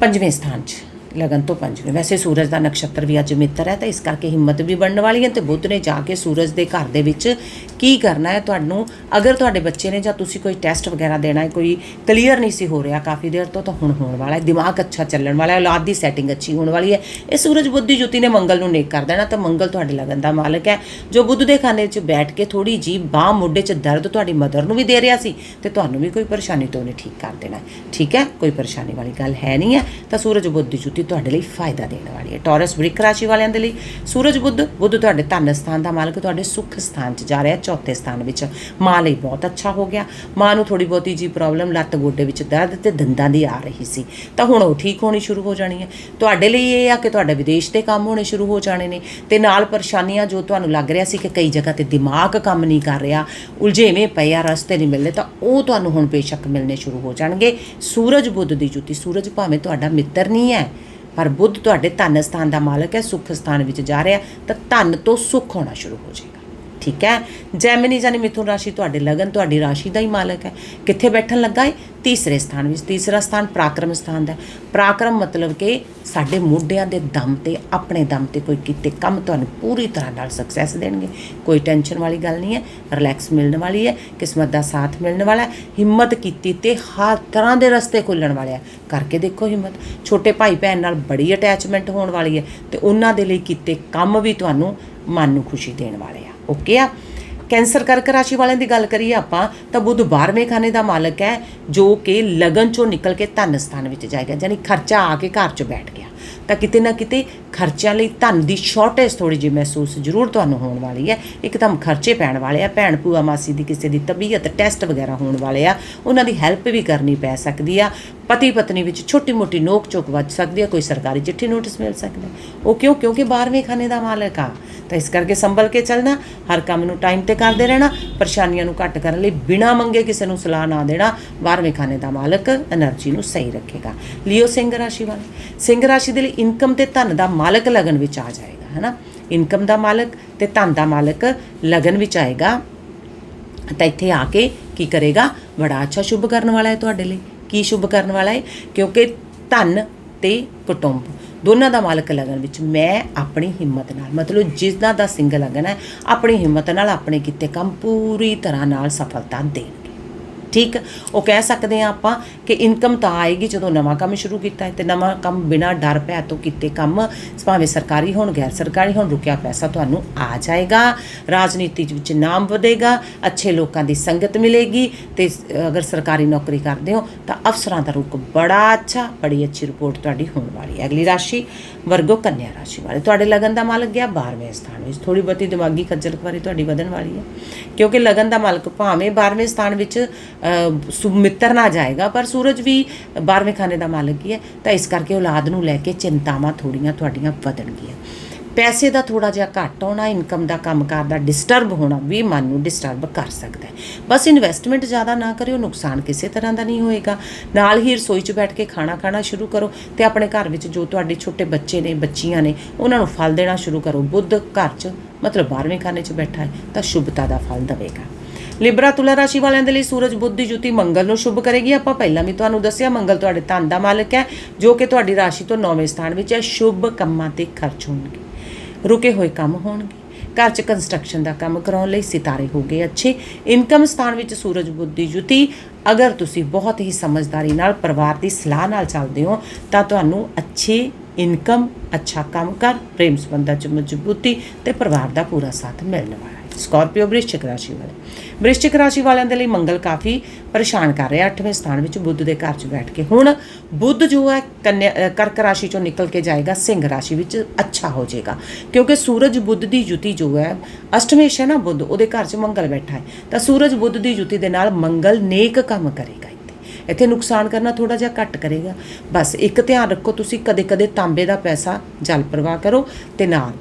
ਪੰਜਵੇਂ ਸਥਾਨ 'ਚ ਲਗਨ ਤੋਂ ਪੰਜਵੇਂ ਵੈਸੇ ਸੂਰਜ ਦਾ ਨਕਸ਼ਤਰ ਵੀ ਅੱਜ ਮਿੱਤਰ ਹੈ, ਤਾਂ ਇਸ ਕਰਕੇ ਹਿੰਮਤ ਵੀ ਬਣਨ ਵਾਲੀ ਹੈ ਤੇ ਬੁੱਧ ਨੇ ਜਾ ਕੇ ਸੂਰਜ ਦੇ ਘਰ ਦੇ ਵਿੱਚ ਕੀ ਕਰਨਾ ਹੈ ਤੁਹਾਨੂੰ? ਅਗਰ ਤੁਹਾਡੇ ਬੱਚੇ ਨੇ ਜਾਂ ਤੁਸੀਂ ਕੋਈ ਟੈਸਟ ਵਗੈਰਾ ਦੇਣਾ ਹੈ, ਕੋਈ ਕਲੀਅਰ ਨਹੀਂ ਸੀ ਹੋ ਰਿਹਾ ਕਾਫੀ ਦੇਰ ਤੋਂ, ਤਾਂ ਹੁਣ ਹੋਣ ਵਾਲਾ ਹੈ। ਦਿਮਾਗ ਅੱਛਾ ਚੱਲਣ ਵਾਲਾ ਹੈ, ਔਲਾਦ ਦੀ ਸੈਟਿੰਗ ਅੱਛੀ ਹੋਣ ਵਾਲੀ ਹੈ। ਇਹ ਸੂਰਜ ਬੁੱਧ ਦੀ ਜੁਤੀ ਨੇ ਮੰਗਲ ਨੂੰ ਨੇਕ ਕਰ ਦੇਣਾ, ਤਾਂ ਮੰਗਲ ਤੁਹਾਡੇ ਲਗਨ ਦਾ ਮਾਲਕ ਹੈ। ਜੋ ਬੁੱਧ ਦੇ ਖਾਨੇ 'ਚ ਬੈਠ ਕੇ ਥੋੜੀ ਜੀ ਬਾਹ ਮੋਢੇ 'ਚ ਦਰਦ ਤੁਹਾਡੀ ਮਦਰ ਨੂੰ ਵੀ ਦੇ ਰਿਹਾ ਸੀ, ਤੇ ਤੁਹਾਨੂੰ ਵੀ ਕੋਈ ਪਰੇਸ਼ਾਨੀ ਤੋਂ ਉਹਨੇ ਠੀਕ ਕਰ ਦੇਣਾ ਠੀਕ ਹੈ? ਕੋਈ ਪਰੇਸ਼ਾਨੀ ਵਾਲੀ ਗੱਲ ਹੈ ਨਹੀਂ ਹੈ। ਤਾਂ ਸੂਰਜ ਬੁੱਧ ਦੀ ਜੁਤੀ ਤੁਹਾਡੇ ਲਈ ਫਾਇਦਾ ਦੇਣ ਵਾਲੀ ਹੈ। ਟੌਰਸ ਬ੍ਰਿਕ ਰਾਸ਼ੀ ਵਾਲਿਆਂ ਦੇ ਲਈ ਸੂਰਜ ਬੁੱਧ ਬੁੱਧ ਤੁਹਾਡੇ ਧਨ ਸਥਾਨ ਦਾ ਮਾਲਕ, ਤੁਹਾਡੇ ਸੁੱਖ ਸਥਾਨ 'ਚ ਜਾ ਰਿਹਾ ਚੌਥੇ ਸਥਾਨ ਵਿੱਚ। ਮਾਂ ਲਈ ਬਹੁਤ ਅੱਛਾ ਹੋ ਗਿਆ। ਮਾਂ ਨੂੰ ਥੋੜੀ ਬਹੁਤੀ ਜੀ ਪ੍ਰੋਬਲਮ ਲੱਤ ਗੋਡੇ ਵਿੱਚ ਦਰਦ ਤੇ ਦੰਦਾਂ ਦੀ ਆ ਰਹੀ ਸੀ। ਤਾਂ ਹੁਣ ਉਹ ਠੀਕ ਹੋਣੀ ਸ਼ੁਰੂ ਹੋ ਜਾਣੀ ਹੈ। ਤੁਹਾਡੇ ਲਈ ਇਹ ਆ ਕਿ ਤੁਹਾਡੇ ਵਿਦੇਸ਼ ਤੇ ਕੰਮ ਹੋਣੇ ਸ਼ੁਰੂ ਹੋ ਜਾਣੇ ਨੇ ਤੇ ਨਾਲ ਪਰੇਸ਼ਾਨੀਆਂ ਜੋ ਤੁਹਾਨੂੰ ਲੱਗ ਰਿਹਾ ਸੀ ਕਿ ਕਈ ਜਗ੍ਹਾ ਤੇ ਦਿਮਾਗ ਕੰਮ ਨਹੀਂ ਕਰ ਰਿਹਾ, ਉਲਝੇਵੇਂ ਪਏ ਆ, ਰਸਤੇ ਨਹੀਂ ਮਿਲਦੇ, ਤਾਂ ਉਹ ਤੁਹਾਨੂੰ ਹੁਣ ਬੇਸ਼ੱਕ ਮਿਲਣੇ ਸ਼ੁਰੂ ਹੋ ਜਾਣਗੇ। ਸੂਰਜ ਬੁੱਧ ਦੀ ਜੁਤੀ, ਸੂਰਜ ਭਾਵੇਂ ਤੁਹਾਡਾ ਮਿੱਤਰ ਨਹੀਂ ਹੈ ਪਰ ਬੁੱਧ ਤੁਹਾਡੇ ਧਨ ਸਥਾਨ ਦਾ ਮਾਲਕ ਹੈ, ਸੁੱਖ ਸਥਾਨ ਵਿੱਚ ਜਾ ਰਿਹਾ ਤਾਂ ਧਨ ਤੋਂ ਸੁੱਖ ਹੋਣਾ ਸ਼ੁਰੂ ਹੋ ਜਾਏਗਾ। ਠੀਕ ਹੈ? ਜੈਮਨੀ ਜਾਨੀ ਮਿਥੁਨ ਰਾਸ਼ੀ ਤੁਹਾਡੇ ਲਗਨ, ਤੁਹਾਡੀ ਰਾਸ਼ੀ ਦਾ ਹੀ ਮਾਲਕ ਹੈ। ਕਿੱਥੇ ਬੈਠਣ ਲੱਗਾ ਹੈ ਤੀਸਰੇ ਸਥਾਨ ਵਿੱਚ। ਤੀਸਰਾ ਸਥਾਨ ਪਰਾਕਰਮ ਸਥਾਨ ਦਾ ਹੈ। ਮਤਲਬ ਕਿ ਸਾਡੇ ਮੋਢਿਆਂ ਦੇ ਦਮ ਤੇ, ਆਪਣੇ ਦਮ ਤੇ ਕੋਈ ਕੀਤੇ ਕੰਮ ਤੁਹਾਨੂੰ ਪੂਰੀ ਤਰ੍ਹਾਂ ਨਾਲ ਸਕਸੈਸ ਦੇਣਗੇ। ਕੋਈ ਟੈਨਸ਼ਨ ਵਾਲੀ ਗੱਲ ਨਹੀਂ ਹੈ। ਰਿਲੈਕਸ ਮਿਲਣ ਵਾਲੀ ਹੈ। ਕਿਸਮਤ ਦਾ ਸਾਥ ਮਿਲਣ ਵਾਲਾ ਹੈ। ਹਿੰਮਤ ਕੀਤੀ ਤੇ ਹਰ ਤਰ੍ਹਾਂ ਦੇ ਰਸਤੇ ਖੁੱਲਣ ਵਾਲੇ ਆ। ਕਰਕੇ ਦੇਖੋ ਹਿੰਮਤ। ਛੋਟੇ ਭਾਈ ਭੈਣ ਨਾਲ ਬੜੀ ਅਟੈਚਮੈਂਟ ਹੋਣ ਵਾਲੀ ਹੈ ਤੇ ਉਹਨਾਂ ਦੇ ਲਈ ਕੀਤੇ ਕੰਮ ਵੀ ਤੁਹਾਨੂੰ ਮਨ ਨੂੰ ਖੁਸ਼ੀ ਦੇਣ ਵਾਲੇ ਆ। ਓਕੇ ਆ। ਕੈਂਸਰ ਕਰਕ ਰਾਸ਼ੀ ਵਾਲਿਆਂ ਦੀ ਗੱਲ ਕਰੀਏ ਆਪਾਂ, ਤਾਂ ਬੁੱਧ 12ਵੇਂ ਖਾਨੇ ਦਾ ਮਾਲਕ ਹੈ, ਜੋ ਕਿ ਲਗਨ ਚੋਂ ਨਿਕਲ ਕੇ ਧਨ ਸਥਾਨ ਵਿੱਚ ਜਾਏਗਾ ਯਾਨੀ ਖਰਚਾ ਆ ਕੇ ਘਰ 'ਚ ਬੈਠ ਗਿਆ। ਤਾਂ ਕਿਤੇ ਨਾ ਕਿਤੇ ਖਰਚਿਆਂ ਲਈ ਧਨ ਦੀ ਸ਼ਾਰਟੇਜ ਥੋੜੀ ਜਿਹੀ ਮਹਿਸੂਸ ਜ਼ਰੂਰ ਤੁਹਾਨੂੰ ਹੋਣ ਵਾਲੀ ਹੈ। ਇੱਕਦਮ ਖਰਚੇ ਪੈਣ ਵਾਲੇ ਆ, ਭੈਣ ਭੂਆ ਮਾਸੀ ਦੀ ਕਿਸੇ ਦੀ ਤਬੀਅਤ ਟੈਸਟ ਵਗੈਰਾ ਹੋਣ ਵਾਲੇ ਆ, ਉਹਨਾਂ ਦੀ ਹੈਲਪ ਵੀ ਕਰਨੀ ਪੈ ਸਕਦੀ ਆ। ਪਤੀ ਪਤਨੀ ਵਿੱਚ ਛੋਟੀ ਮੋਟੀ ਨੋਕ ਚੋਕ ਵੱਜ ਸਕਦੀ ਹੈ, ਕੋਈ ਸਰਕਾਰੀ ਚਿੱਠੀ ਨੋਟਿਸ ਮਿਲ ਸਕਦਾ ਉਹ ਕਿਉਂ? ਕਿਉਂਕਿ 12ਵੇਂ ਖਾਨੇ ਦਾ ਮਾਲਕ ਆ। ਤਾਂ ਇਸ ਕਰਕੇ ਸੰਭਲ ਕੇ ਚੱਲਣਾ, ਹਰ ਕੰਮ ਨੂੰ ਟਾਈਮ ਤੇ ਕਰਦੇ ਰਹਿਣਾ, ਪਰੇਸ਼ਾਨੀਆਂ ਨੂੰ ਘੱਟ ਕਰਨ ਲਈ ਬਿਨਾ ਮੰਗੇ ਕਿਸੇ ਨੂੰ ਸਲਾਹ ਨਾ ਦੇਣਾ 12ਵੇਂ ਖਾਨੇ ਦਾ ਮਾਲਕ એનર્ਜੀ ਨੂੰ ਸਹੀ ਰੱਖੇਗਾ। ਲਿਓ ਸਿੰਘ ਰਾਸ਼ੀ ਵਾਲੇ। ਸਿੰਘ ਰਾਸ਼ੀ ਦੇ ਲਈ ਇਨਕਮ ਤੇ ਧਨ ਦਾ ਮਾਲਕ ਲਗਨ ਵਿੱਚ ਆ ਜਾਏਗਾ, ਹੈਨਾ? ਇਨਕਮ ਦਾ ਮਾਲਕ ਤੇ ਧਨ ਦਾ ਮਾਲਕ ਲਗਨ ਵਿੱਚ ਆਏਗਾ। ਤਾਂ ਇੱਥੇ ਆ ਕੇ ਕੀ ਕਰੇਗਾ? ਬੜਾ ਅੱਛਾ ਸ਼ੁਭ ਕਰਨ ਵਾਲਾ ਹੈ ਤੁਹਾਡੇ ਲਈ। ਕੀ ਸ਼ੁਭ ਕਰਨ ਵਾਲਾ ਹੈ ਕਿਉਂਕਿ ਧਨ ਤੇ ਕੁਟੁੰਬ, ਦੋਨਾਂ ਦਾ ਮਾਲਕ ਲਗਨ ਵਿੱਚ ਮੈਂ ਆਪਣੀ ਹਿੰਮਤ ਨਾਲ, ਮਤਲਬ ਜਿਸ ਦਾ ਦਾ ਸਿੰਘ ਲਗਨ ਹੈ, ਆਪਣੀ ਹਿੰਮਤ ਨਾਲ ਆਪਣੇ ਕੀਤੇ ਕੰਮ ਪੂਰੀ ਤਰ੍ਹਾਂ ਨਾਲ ਸਫਲਤਾ ਦੇਣਗੇ ਠੀਕ? ਉਹ ਕਹਿ ਸਕਦੇ ਆ ਆਪਾਂ ਕਿ ਇਨਕਮ ਤਾਂ ਆਏਗੀ ਜਦੋਂ ਨਵਾਂ ਕੰਮ ਸ਼ੁਰੂ ਕੀਤਾ ਹੈ ਤੇ ਨਵਾਂ ਕੰਮ ਬਿਨਾਂ ਡਰ ਭੈ ਤੋਂ ਕੀਤੇ ਕੰਮ ਭਾਵੇਂ ਸਰਕਾਰੀ ਹੋਣ, ਗੈਰ ਸਰਕਾਰੀ ਹੋਣ, ਰੁਕਿਆ ਪੈਸਾ ਤੁਹਾਨੂੰ ਆ ਜਾਏਗਾ। ਰਾਜਨੀਤੀ ਵਿੱਚ ਨਾਮ ਵਧੇਗਾ, ਅੱਛੇ ਲੋਕਾਂ ਦੀ ਸੰਗਤ ਮਿਲੇਗੀ ਤੇ ਅਗਰ ਸਰਕਾਰੀ ਨੌਕਰੀ ਕਰਦੇ ਹੋ ਤਾਂ ਅਫਸਰਾਂ ਦਾ ਰੁਕ ਬੜਾ ਅੱਛਾ, ਬੜੀ ਅੱਛੀ ਰਿਪੋਰਟ ਤੁਹਾਡੀ ਹੋਣ ਵਾਲੀ ਹੈ। ਅਗਲੀ ਰਾਸ਼ੀ ਵਰਗੋ ਕੰਨਿਆ ਰਾਸ਼ੀ ਵਾਲੇ। ਤੁਹਾਡੇ ਲਗਨ ਦਾ ਮਾਲਕ ਗਿਆ 12ਵੇਂ ਸਥਾਨ ਵਿੱਚ। ਥੋੜੀ ਬਹੁਤੀ ਦਿਮਾਗੀ ਖੱਜਲ ਖਵਾਰੀ ਤੁਹਾਡੀ ਵਧਣ ਵਾਲੀ ਹੈ। ਕਿਉਂਕਿ ਲਗਨ ਦਾ ਮਾਲਕ ਭਾਵੇਂ 12ਵੇਂ ਸਥਾਨ ਵਿੱਚ ਸੁਮਿੱਤਰ ਨਾ ਜਾਏਗਾ, ਪਰ ਸੂਰਜ ਵੀ 12ਵੇਂ ਖਾਨੇ ਦਾ ਮਾਲਕ ਹੀ ਹੈ, ਤਾਂ ਇਸ ਕਰਕੇ ਔਲਾਦ ਨੂੰ ਲੈ ਕੇ ਚਿੰਤਾਵਾਂ ਥੋੜੀਆਂ ਤੁਹਾਡੀਆਂ ਵਧਣਗੀਆਂ। ਪੈਸੇ ਦਾ ਥੋੜਾ ਜਿਹਾ ਘੱਟ ਆਉਣਾ ਇਨਕਮ ਦਾ ਕੰਮਕਾਰ ਦਾ ਡਿਸਟਰਬ ਹੋਣਾ ਵੀ ਮਨ ਨੂੰ ਡਿਸਟਰਬ ਕਰ ਸਕਦਾ ਹੈ। ਬਸ ਇਨਵੈਸਟਮੈਂਟ ਜ਼ਿਆਦਾ ਨਾ ਕਰਿਓ, ਨੁਕਸਾਨ ਕਿਸੇ ਤਰ੍ਹਾਂ ਦਾ ਨਹੀਂ ਹੋਏਗਾ। ਨਾਲ ਹੀ ਰਸੋਈ 'ਚ ਬੈਠ ਕੇ ਖਾਣਾ ਖਾਣਾ ਸ਼ੁਰੂ ਕਰੋ ਤੇ ਆਪਣੇ ਘਰ ਵਿੱਚ ਜੋ ਤੁਹਾਡੇ ਛੋਟੇ ਬੱਚੇ ਨੇ, ਬੱਚੀਆਂ ਨੇ, ਉਹਨਾਂ ਨੂੰ ਫਲ ਦੇਣਾ ਸ਼ੁਰੂ ਕਰੋ। ਬੁੱਧ ਘਰ 'ਚ ਮਤਲਬ 12ਵੇਂ ਖਾਨੇ 'ਚ ਬੈਠਾ ਹੈ, ਤਾਂ ਸ਼ੁਭਤਾ ਦਾ ਫਲ ਦੇਵੇਗਾ। ਲਿਬਰਾ ਤੁਲਾ ਰਾਸ਼ੀ ਵਾਲਿਆਂ ਦੇ ਲਈ ਸੂਰਜ, ਬੁੱਧ ਦੀ ਜੁਤੀ ਮੰਗਲ ਨੂੰ ਸ਼ੁਭ ਕਰੇਗੀ। ਆਪਾਂ ਪਹਿਲਾਂ ਵੀ ਤੁਹਾਨੂੰ ਦੱਸਿਆ, ਮੰਗਲ ਤੁਹਾਡੇ ਧਨ ਦਾ ਮਾਲਕ ਹੈ, ਜੋ ਕਿ ਤੁਹਾਡੀ ਰਾਸ਼ੀ ਤੋਂ 9ਵੇਂ ਸਥਾਨ ਵਿੱਚ ਹੈ। ਸ਼ੁਭ ਕੰਮਾਂ ਤੇ ਖਰਚ ਹੋਣਗੇ। ਰੁਕੇ ਹੋਏ ਕੰਮ ਹੋਣਗੇ। ਘਰ 'ਚ ਕੰਸਟਰਕਸ਼ਨ ਦਾ ਕੰਮ ਕਰਾਉਣ ਲਈ ਸਿਤਾਰੇ ਹੋ ਗਏ ਅੱਛੇ। ਇਨਕਮ ਸਥਾਨ ਵਿੱਚ ਸੂਰਜ, ਬੁੱਧ ਦੀ ਜੁਤੀ, ਅਗਰ ਤੁਸੀਂ ਬਹੁਤ ਹੀ ਸਮਝਦਾਰੀ ਨਾਲ, ਪਰਿਵਾਰ ਦੀ ਸਲਾਹ ਨਾਲ ਚੱਲਦੇ ਹੋ, ਤਾਂ ਤੁਹਾਨੂੰ ਅੱਛੇ ਇਨਕਮ, ਅੱਛਾ ਕੰਮ ਕਰ, ਪ੍ਰੇਮ ਸੰਬੰਧਾਂ 'ਚ ਮਜ਼ਬੂਤੀ ਤੇ ਪਰਿਵਾਰ ਦਾ ਪੂਰਾ ਸਾਥ ਮਿਲਣ ਵਾਲਾ। ਸਕਾਰਪੀਓ ਬ੍ਰਿਸ਼ਚਿਕ ਰਾਸ਼ੀ ਵਾਲੇ। ਬ੍ਰਿਸ਼ਚਿਕ ਰਾਸ਼ੀ ਵਾਲਿਆਂ ਦੇ ਲਈ ਮੰਗਲ ਕਾਫੀ ਪਰੇਸ਼ਾਨ ਕਰ ਰਿਹਾ। 8ਵੇਂ ਸਥਾਨ ਵਿੱਚ ਬੁੱਧ ਦੇ ਘਰ 'ਚ ਬੈਠ ਕੇ। ਹੁਣ ਬੁੱਧ ਜੋ ਹੈ, ਕੰਨਿਆ ਕਰਕ ਰਾਸ਼ੀ ਚੋਂ ਨਿਕਲ ਕੇ ਜਾਏਗਾ ਸਿੰਘ ਰਾਸ਼ੀ ਵਿੱਚ ਅੱਛਾ ਹੋ ਜਾਏਗਾ। ਕਿਉਂਕਿ ਸੂਰਜ ਬੁੱਧ ਦੀ ਜੁਤੀ ਜੋ ਹੈ ਅਸ਼ਟਮੇਸ਼ ਹੈ ਨਾ ਬੁੱਧ, ਉਹਦੇ ਘਰ 'ਚ ਮੰਗਲ ਬੈਠਾ ਹੈ। ਤਾਂ ਸੂਰਜ ਬੁੱਧ ਦੀ ਜੁਤੀ ਦੇ ਨਾਲ ਮੰਗਲ ਨੇਕ ਕੰਮ ਕਰੇਗਾ ਇੱਥੇ। ਇੱਥੇ ਨੁਕਸਾਨ ਕਰਨਾ ਥੋੜਾ ਜਿਹਾ ਘੱਟ ਕਰੇਗਾ। ਬਸ ਇੱਕ ਧਿਆਨ ਰੱਖੋ ਤੁਸੀਂ, ਕਦੇ-ਕਦੇ ਤਾਂਬੇ ਦਾ ਪੈਸਾ ਜਲ ਪ੍ਰਵਾਹ ਕਰੋ ਤੇ ਨਾਲ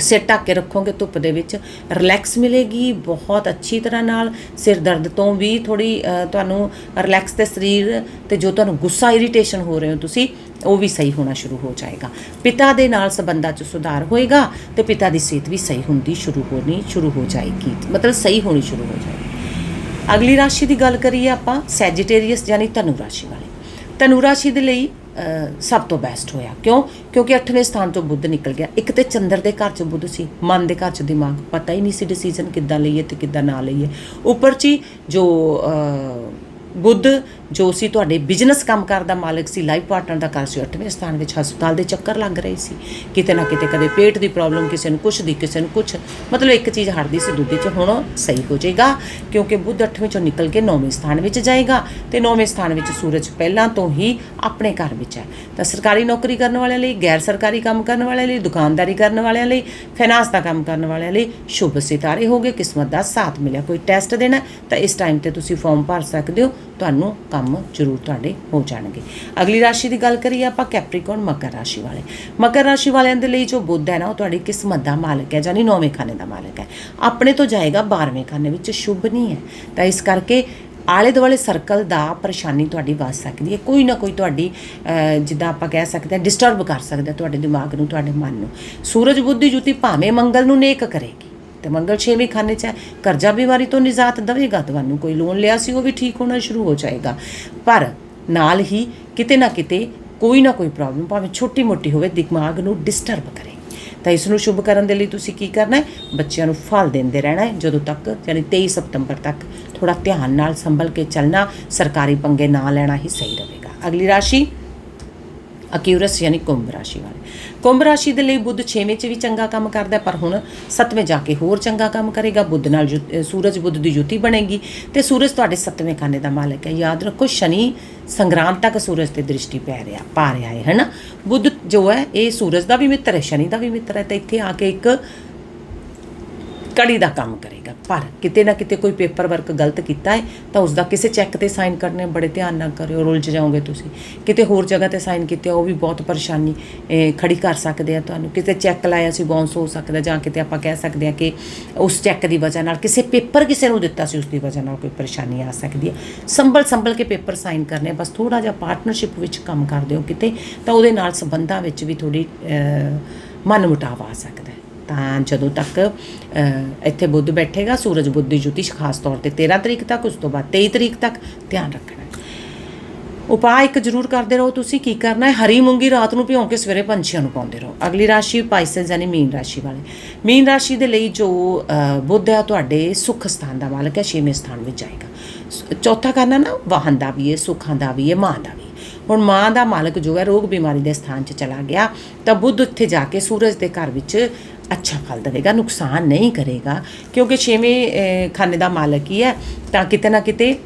ਸਿਰ ਢੱਕ ਕੇ ਰੱਖੋਗੇ ਧੁੱਪ ਦੇ ਵਿੱਚ ਰਿਲੈਕਸ ਮਿਲੇਗੀ, ਬਹੁਤ ਅੱਛੀ ਤਰ੍ਹਾਂ ਨਾਲ ਸਿਰ ਦਰਦ ਤੋਂ ਵੀ ਥੋੜੀ ਤੁਹਾਨੂੰ ਰਿਲੈਕਸ ਤੇ ਸਰੀਰ ਤੇ ਜੋ ਤੁਹਾਨੂੰ ਗੁੱਸਾ ਇਰੀਟੇਸ਼ਨ ਹੋ ਰਹੇ ਹੋ ਤੁਸੀਂ, ਉਹ ਵੀ ਸਹੀ ਹੋਣਾ ਸ਼ੁਰੂ ਹੋ ਜਾਏਗਾ। ਪਿਤਾ ਦੇ ਨਾਲ ਸਬੰਧਾਂ 'ਚ ਸੁਧਾਰ ਹੋਏਗਾ ਤੇ ਪਿਤਾ ਦੀ ਸਿਹਤ ਵੀ ਸਹੀ ਹੁੰਦੀ ਸ਼ੁਰੂ ਹੋਣੀ, ਸ਼ੁਰੂ ਹੋ ਜਾਏਗੀ। ਮਤਲਬ ਸਹੀ ਹੋਣੀ ਸ਼ੁਰੂ ਹੋ ਜਾਏਗੀ। ਅਗਲੀ ਰਾਸ਼ੀ ਦੀ ਗੱਲ ਕਰੀਏ ਆਪਾਂ ਸੈਜੀਟੇਰੀਅਸ ਯਾਨੀ ਧਨੂ ਰਾਸ਼ੀ ਵਾਲੇ। ਧਨੂ ਰਾਸ਼ੀ ਦੇ ਲਈ ਸਭ ਤੋਂ ਬੈਸਟ ਹੋਇਆ। ਕਿਉਂ? ਕਿਉਂਕਿ 8ਵੇਂ ਸਥਾਨ ਤੋਂ ਬੁੱਧ ਨਿਕਲ ਗਿਆ। ਇੱਕ ਤੇ ਚੰਦਰ ਦੇ ਘਰ 'ਚ ਬੁੱਧ ਸੀ। ਮਨ ਦੇ ਘਰ 'ਚ ਦਿਮਾਗ। ਪਤਾ ਹੀ ਨਹੀਂ ਸੀ ਡਿਸੀਜਨ ਕਿੱਦਾਂ ਲਈਏ ਤੇ ਕਿੱਦਾਂ ਨਾ ਲਈਏ। ਉੱਪਰ 'ਚ ਹੀ ਜੋ ਬੁੱਧ ਜੋ ਸੀ ਤੁਹਾਡੇ ਬਿਜ਼ਨਸ ਕੰਮ ਕਰਦਾ ਮਾਲਕ ਸੀ ਲਾਈਫ ਪਾਰਟਨਰ ਦਾ ਘਰ ਸੀ 8ਵੇਂ ਸਥਾਨ ਵਿੱਚ ਹਸਪਤਾਲ ਦੇ ਚੱਕਰ ਲੱਗ ਰਹੇ ਸੀ। ਕਿਤੇ ਨਾ ਕਿਤੇ ਕਦੇ ਪੇਟ ਦੀ ਪ੍ਰੋਬਲਮ ਕਿਸੇ ਨੂੰ ਕੁਛ ਦੀ, ਕਿਸੇ ਨੂੰ ਕੁਛ। ਮਤਲਬ ਇੱਕ ਚੀਜ਼ ਹਟਦੀ ਸੀ, ਦੂਜੀ 'ਚ ਹੁਣ ਸਹੀ ਹੋ ਜਾਏਗਾ, ਕਿਉਂਕਿ ਬੁੱਧ 8ਵੇਂ ਚੋਂ ਨਿਕਲ ਕੇ 9ਵੇਂ ਸਥਾਨ ਵਿੱਚ ਜਾਏਗਾ ਤੇ 9ਵੇਂ ਸਥਾਨ ਵਿੱਚ ਸੂਰਜ ਪਹਿਲਾਂ ਤੋਂ ਹੀ ਆਪਣੇ ਘਰ ਵਿੱਚ ਹੈ। ਤਾਂ ਸਰਕਾਰੀ ਨੌਕਰੀ ਕਰਨ ਵਾਲਿਆਂ ਲਈ, ਗੈਰ ਸਰਕਾਰੀ ਕੰਮ ਕਰਨ ਵਾਲਿਆਂ ਲਈ, ਦੁਕਾਨਦਾਰੀ ਕਰਨ ਵਾਲਿਆਂ ਲਈ ਫਾਈਨਾਂਸ ਦਾ ਕੰਮ ਕਰਨ ਵਾਲਿਆਂ ਲਈ ਸ਼ੁਭ ਸਿਤਾਰੇ ਹੋਗੇ, ਕਿਸਮਤ ਦਾ ਸਾਥ ਮਿਲਿਆ। ਕੋਈ ਟੈਸਟ ਦੇਣਾ ਤਾਂ ਇਸ ਟਾਈਮ ਤੇ ਤੁਸੀਂ ਫਾਰਮ ਭਰ ਸਕਦੇ ਹੋ, ਤੁਹਾਨੂੰ ਕੰਮ ਜ਼ਰੂਰ ਤੁਹਾਡੇ ਹੋ ਜਾਣਗੇ। ਅਗਲੀ ਰਾਸ਼ੀ ਦੀ ਗੱਲ ਕਰੀਏ ਆਪਾਂ ਕੈਪਰੀਕੌਨ ਮਕਰ ਰਾਸ਼ੀ ਵਾਲੇ। ਮਕਰ ਰਾਸ਼ੀ ਵਾਲਿਆਂ ਦੇ ਲਈ ਜੋ ਬੁੱਧ ਹੈ ਨਾ, ਉਹ ਤੁਹਾਡੀ ਕਿਸਮਤ ਦਾ ਮਾਲਕ ਹੈ, ਯਾਨੀ ਨੌਵੇਂ ਖਾਨੇ ਦਾ ਮਾਲਕ ਹੈ। ਆਪਣੇ ਤੋਂ ਜਾਏਗਾ 12ਵੇਂ ਖਾਨੇ ਵਿੱਚ ਸ਼ੁਭ ਨਹੀਂ ਹੈ। ਤਾਂ ਇਸ ਕਰਕੇ ਆਲੇ ਦੁਆਲੇ ਸਰਕਲ ਦਾ ਪਰੇਸ਼ਾਨੀ ਤੁਹਾਡੀ ਵੱਧ ਸਕਦੀ ਹੈ। ਕੋਈ ਨਾ ਕੋਈ ਤੁਹਾਡੀ ਜਿੱਦਾਂ ਆਪਾਂ ਕਹਿ ਸਕਦੇ ਹਾਂ ਡਿਸਟਰਬ ਕਰ ਸਕਦਾ ਤੁਹਾਡੇ ਦਿਮਾਗ ਨੂੰ, ਤੁਹਾਡੇ ਮਨ ਨੂੰ। ਸੂਰਜ ਬੁੱਧੀ ਦੀ ਜੁਤੀ ਭਾਵੇਂ ਮੰਗਲ ਨੂੰ ਨੇਕ ਕਰੇਗੀ। ਤੇ ਮੰਗਲ ਛੇਵੇਂ ਖਾਨੇ 'ਚ ਹੈ, ਕਰਜ਼ਾ ਬਿਮਾਰੀ ਤੋਂ ਨਿਜਾਤ ਦੇਵੇਗਾ ਤੁਹਾਨੂੰ ਕੋਈ ਲੋਨ ਲਿਆ ਸੀ, ਉਹ ਵੀ ਠੀਕ ਹੋਣਾ ਸ਼ੁਰੂ ਹੋ ਜਾਏਗਾ। ਪਰ ਨਾਲ ਹੀ ਕਿਤੇ ਨਾ ਕਿਤੇ ਕੋਈ ਨਾ ਕੋਈ ਪ੍ਰੋਬਲਮ ਭਾਵੇਂ ਛੋਟੀ ਮੋਟੀ ਹੋਵੇ, ਦਿਮਾਗ ਨੂੰ ਡਿਸਟਰਬ ਕਰੇ। ਤਾਂ ਇਸ ਨੂੰ ਸ਼ੁਭ ਕਰਨ ਦੇ ਲਈ ਤੁਸੀਂ ਕੀ ਕਰਨਾ ਹੈ? ਬੱਚਿਆਂ ਨੂੰ ਫਲ ਦਿੰਦੇ ਰਹਿਣਾ ਹੈ। ਜਦੋਂ ਤੱਕ, ਯਾਨੀ 23 ਸਤੰਬਰ ਤੱਕ ਥੋੜਾ ਧਿਆਨ ਨਾਲ ਸੰਭਲ ਕੇ ਚੱਲਣਾ, ਸਰਕਾਰੀ ਪੰਗੇ ਨਾ ਲੈਣਾ ਹੀ ਸਹੀ ਰਹੇਗਾ। ਅਗਲੀ ਰਾਸ਼ੀ ਅਕਿਊਰਸ ਯਾਨੀ ਕੁੰਭ ਰਾਸ਼ੀ ਵਾਲੇ। ਕੁੰਭ ਰਾਸ਼ੀ ਦੇ ਲਈ ਬੁੱਧ 6ਵੇਂ 'ਚ ਵੀ ਚੰਗਾ ਕੰਮ ਕਰਦਾ ਪਰ ਹੁਣ 7ਵੇਂ ਜਾ ਕੇ ਹੋਰ ਚੰਗਾ ਕੰਮ ਕਰੇਗਾ। ਬੁੱਧ ਨਾਲ ਜੁ- ਸੂਰਜ ਬੁੱਧ ਦੀ ਜੁਤੀ ਬਣੇਗੀ ਤੇ ਸੂਰਜ ਤੁਹਾਡੇ 7ਵੇਂ ਖਾਨੇ ਦਾ ਮਾਲਕ ਹੈ। ਯਾਦ ਰੱਖੋ, ਸ਼ਨੀ ਸੰਗਰਾਂਦ ਤੱਕ ਸੂਰਜ ਤੇ ਦ੍ਰਿਸ਼ਟੀ ਪੈ ਰਿਹਾ, ਪਾ ਰਿਹਾ ਹੈ, ਹੈਨਾ? ਬੁੱਧ ਜੋ ਹੈ, ਇਹ ਸੂਰਜ ਦਾ ਵੀ ਮਿੱਤਰ ਹੈ, ਸ਼ਨੀ ਦਾ ਵੀ ਮਿੱਤਰ ਹੈ, ਤੇ ਇੱਥੇ ਆ ਕੇ ਇੱਕ ਕੜੀ ਦਾ ਕੰਮ ਕਰੇਗਾ। ਪਰ ਕਿਤੇ ਨਾ ਕਿਤੇ ਕੋਈ ਪੇਪਰ ਵਰਕ ਗਲਤ ਕੀਤਾ ਹੈ ਤਾਂ ਉਸ ਦਾ ਕਿਸੇ ਚੈੱਕ ਤੇ ਸਾਈਨ ਕਰਨੇ ਬੜੇ ਧਿਆਨ ਨਾਲ ਕਰਿਓ ਰੁਲਝ ਜਾਓਗੇ ਤੁਸੀਂ। ਕਿਤੇ ਹੋਰ ਜਗ੍ਹਾ ਤੇ ਸਾਈਨ ਕੀਤੇ ਉਹ ਵੀ ਬਹੁਤ ਪਰੇਸ਼ਾਨੀ eh, ਖੜੀ ਕਰ ਸਕਦੇ ਆ ਤੁਹਾਨੂੰ। ਕਿਤੇ ਚੈੱਕ ਲਾਇਆ ਸੀ ਬਾਉਂਸ ਹੋ ਸਕਦਾ ਜਾਂ ਕਿਤੇ ਆਪਾਂ ਕਹਿ ਸਕਦੇ ਆ ਕਿ ਉਸ ਚੈੱਕ ਦੀ ਵਜ੍ਹਾ ਨਾਲ ਕਿਸੇ ਪੇਪਰ ਕਿਸੇ ਨੂੰ ਦਿੱਤਾ ਸੀ ਉਸ ਦੀ ਵਜ੍ਹਾ ਨਾਲ ਕੋਈ ਪਰੇਸ਼ਾਨੀ ਆ ਸਕਦੀ ਹੈ ਸੰਭਲ ਸੰਭਲ ਕੇ ਪੇਪਰ ਸਾਈਨ ਕਰਨੇ ਬਸ ਥੋੜਾ ਜਿਹਾ ਪਾਰਟਨਰਸ਼ਿਪ ਵਿੱਚ ਕੰਮ ਕਰਦੇ ਹੋ ਕਿਤੇ ਤਾਂ ਉਹਦੇ ਨਾਲ ਸੰਬੰਧਾਂ ਵਿੱਚ ਵੀ ਥੋੜੀ ਮਨ ਮੁਟਾਵ ਆ ਸਕਦਾ ਹੈ। ਤਾਂ ਜਦੋਂ ਤੱਕ ਇੱਥੇ ਬੁੱਧ ਬੈਠੇਗਾ, ਸੂਰਜ ਬੁੱਧ ਦੀ ਜੁਤੀ ਖਾਸ ਤੌਰ ਤੇ 13 ਤਰੀਕ ਤੱਕ, ਉਸ ਤੋਂ ਬਾਅਦ 23 ਤਰੀਕ ਤੱਕ ਧਿਆਨ ਰੱਖਣਾ। ਉਪਾਅ ਇੱਕ ਜ਼ਰੂਰ ਕਰਦੇ ਰਹੋ ਤੁਸੀਂ, ਕੀ ਕਰਨਾ ਹੈ? ਹਰੀ ਮੂੰਗੀ ਰਾਤ ਨੂੰ ਭਿਉਂ ਕੇ ਸਵੇਰੇ ਪੰਛੀਆਂ ਨੂੰ ਪਾਉਂਦੇ ਰਹੋ। ਅਗਲੀ ਰਾਸ਼ੀ ਪਾਈਸਸ ਯਾਨੀ ਮੀਨ ਰਾਸ਼ੀ ਵਾਲੇ। ਮੀਨ ਰਾਸ਼ੀ ਦੇ ਲਈ ਜੋ ਬੁੱਧ ਹੈ ਤੁਹਾਡੇ ਸੁਖ ਸਥਾਨ ਦਾ ਮਾਲਕ ਹੈ, ਛੇਵੇਂ ਸਥਾਨ ਵਿੱਚ ਜਾਏਗਾ। ਚੌਥਾ ਕਰਨਾ ਨਾ, ਵਾਹਨ ਦਾ ਵੀ ਹੈ, ਸੁੱਖਾਂ ਦਾ ਵੀ ਹੈ, ਮਾਂ ਦਾ ਵੀ ਹੁਣ ਮਾਂ ਦਾ ਮਾਲਕ ਜੋ ਹੈ ਰੋਗ ਬਿਮਾਰੀ ਦੇ ਸਥਾਨ 'ਚ ਚਲਾ ਗਿਆ, ਤਾਂ ਬੁੱਧ ਉੱਥੇ ਜਾ ਕੇ ਸੂਰਜ ਦੇ ਘਰ ਵਿੱਚ ਅੱਛਾ ਫਲ ਦੇਵੇਗਾ, ਨੁਕਸਾਨ ਨਹੀਂ ਕਰੇਗਾ, ਕਿਉਂਕਿ ਛੇਵੇਂ ਖਾਨੇ ਦਾ ਮਾਲਕ ਹੀ ਹੈ, ਤਾਂ ਕਿਤੇ ਨਾ ਕਿਤੇ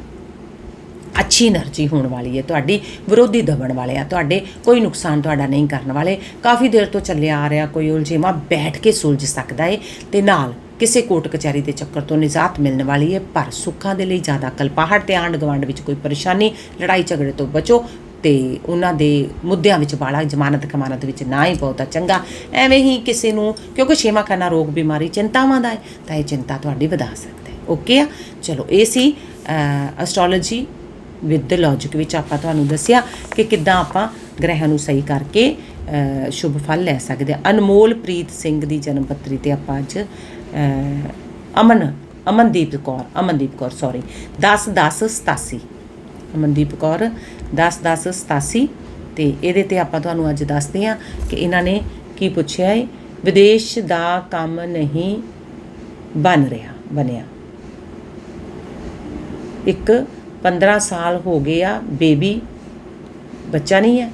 ਅੱਛੀ એનર્ਜੀ ਹੋਣ ਵਾਲੀ ਹੈ, ਤੁਹਾਡੀ ਵਿਰੋਧੀ ਦਬਣ ਵਾਲੇ ਆ, ਤੁਹਾਡੇ ਕੋਈ ਨੁਕਸਾਨ ਤੁਹਾਡਾ ਨਹੀਂ ਕਰਨ ਵਾਲੇ। ਕਾਫੀ ਦੇਰ ਤੋਂ ਚੱਲਿਆ ਆ ਰਿਹਾ, ਕੋਈ ਉਲਝੇਵਾ ਬੈਠ ਕੇ ਸੁਲਝ ਸਕਦਾ ਹੈ ਤੇ ਨਾਲ ਕਿਸੇ ਕੋਟ ਕਚਹਿਰੀ ਦੇ ਚੱਕਰ ਤੋਂ ਨਿਜਾਤ ਮਿਲਣ ਵਾਲੀ ਹੈ ਪਰ ਸੁੱਖਾਂ ਦੇ ਲਈ ਜ਼ਿਆਦਾ ਕਲਪਾਹਟ ਤੇ ਆਂਡ ਗਵਾਂਡ ਵਿੱਚ ਕੋਈ ਪਰੇਸ਼ਾਨੀ ਲੜਾਈ ਝਗੜੇ ਤੋਂ ਬਚੋ ਤੇ ਉਹਨਾਂ ਦੇ ਮੁੱਦਿਆਂ ਵਿੱਚ ਬਾਲਾ ਜ਼ਮਾਨਤ ਕਮਾਨਤ ਵਿੱਚ ਨਾ ਹੀ ਬਹੁਤਾ ਚੰਗਾ। ਐਵੇਂ ਹੀ ਕਿਸੇ ਨੂੰ, ਕਿਉਂਕਿ ਛੇਵਾਂ ਖਾਨਾ ਰੋਗ ਬਿਮਾਰੀ ਚਿੰਤਾਵਾਂ ਦਾ ਹੈ, ਤਾਂ ਇਹ ਚਿੰਤਾ ਤੁਹਾਡੀ ਵਧਾ ਸਕਦਾ ਹੈ। ਓਕੇ ਆ? ਚਲੋ, ਇਹ ਸੀ ਐਸਟ੍ਰੋਲੋਜੀ ਵਿਦ ਦ ਲੌਜੀਕ ਵਿੱਚ ਆਪਾਂ ਤੁਹਾਨੂੰ ਦੱਸਿਆ ਕਿ ਕਿੱਦਾਂ ਆਪਾਂ ਗ੍ਰਹਿਾਂ ਨੂੰ ਸਹੀ ਕਰਕੇ ਸ਼ੁਭ ਫਲ ਲੈ ਸਕਦੇ ਹਾਂ। ਅਨਮੋਲ ਪ੍ਰੀਤ ਸਿੰਘ ਦੀ ਜਨਮ ਪੱਤਰੀ ਤੇ ਆਪਾਂ ਅੱਜ ਅਮਨ, ਅਮਨਦੀਪ ਕੌਰ ਅਮਨਦੀਪ ਕੌਰ ਸੌਰੀ 10 10 87 ਅਮਨਦੀਪ ਕੌਰ 10 10 87 ਤੇ ਇਹਦੇ ਤੇ ਆਪਾਂ ਤੁਹਾਨੂੰ ਅੱਜ ਦੱਸਦੇ ਹਾਂ ਕਿ ਇਹਨਾਂ ਨੇ ਕੀ ਪੁੱਛਿਆ ਹੈ ਵਿਦੇਸ਼ ਦਾ ਕੰਮ ਨਹੀਂ ਬਣ ਰਿਹਾ, ਬਣਿਆ। ਇੱਕ 15 ਸਾਲ ਹੋ ਗਏ ਆ, ਬੇਬੀ ਬੱਚਾ ਨਹੀਂ ਹੈ।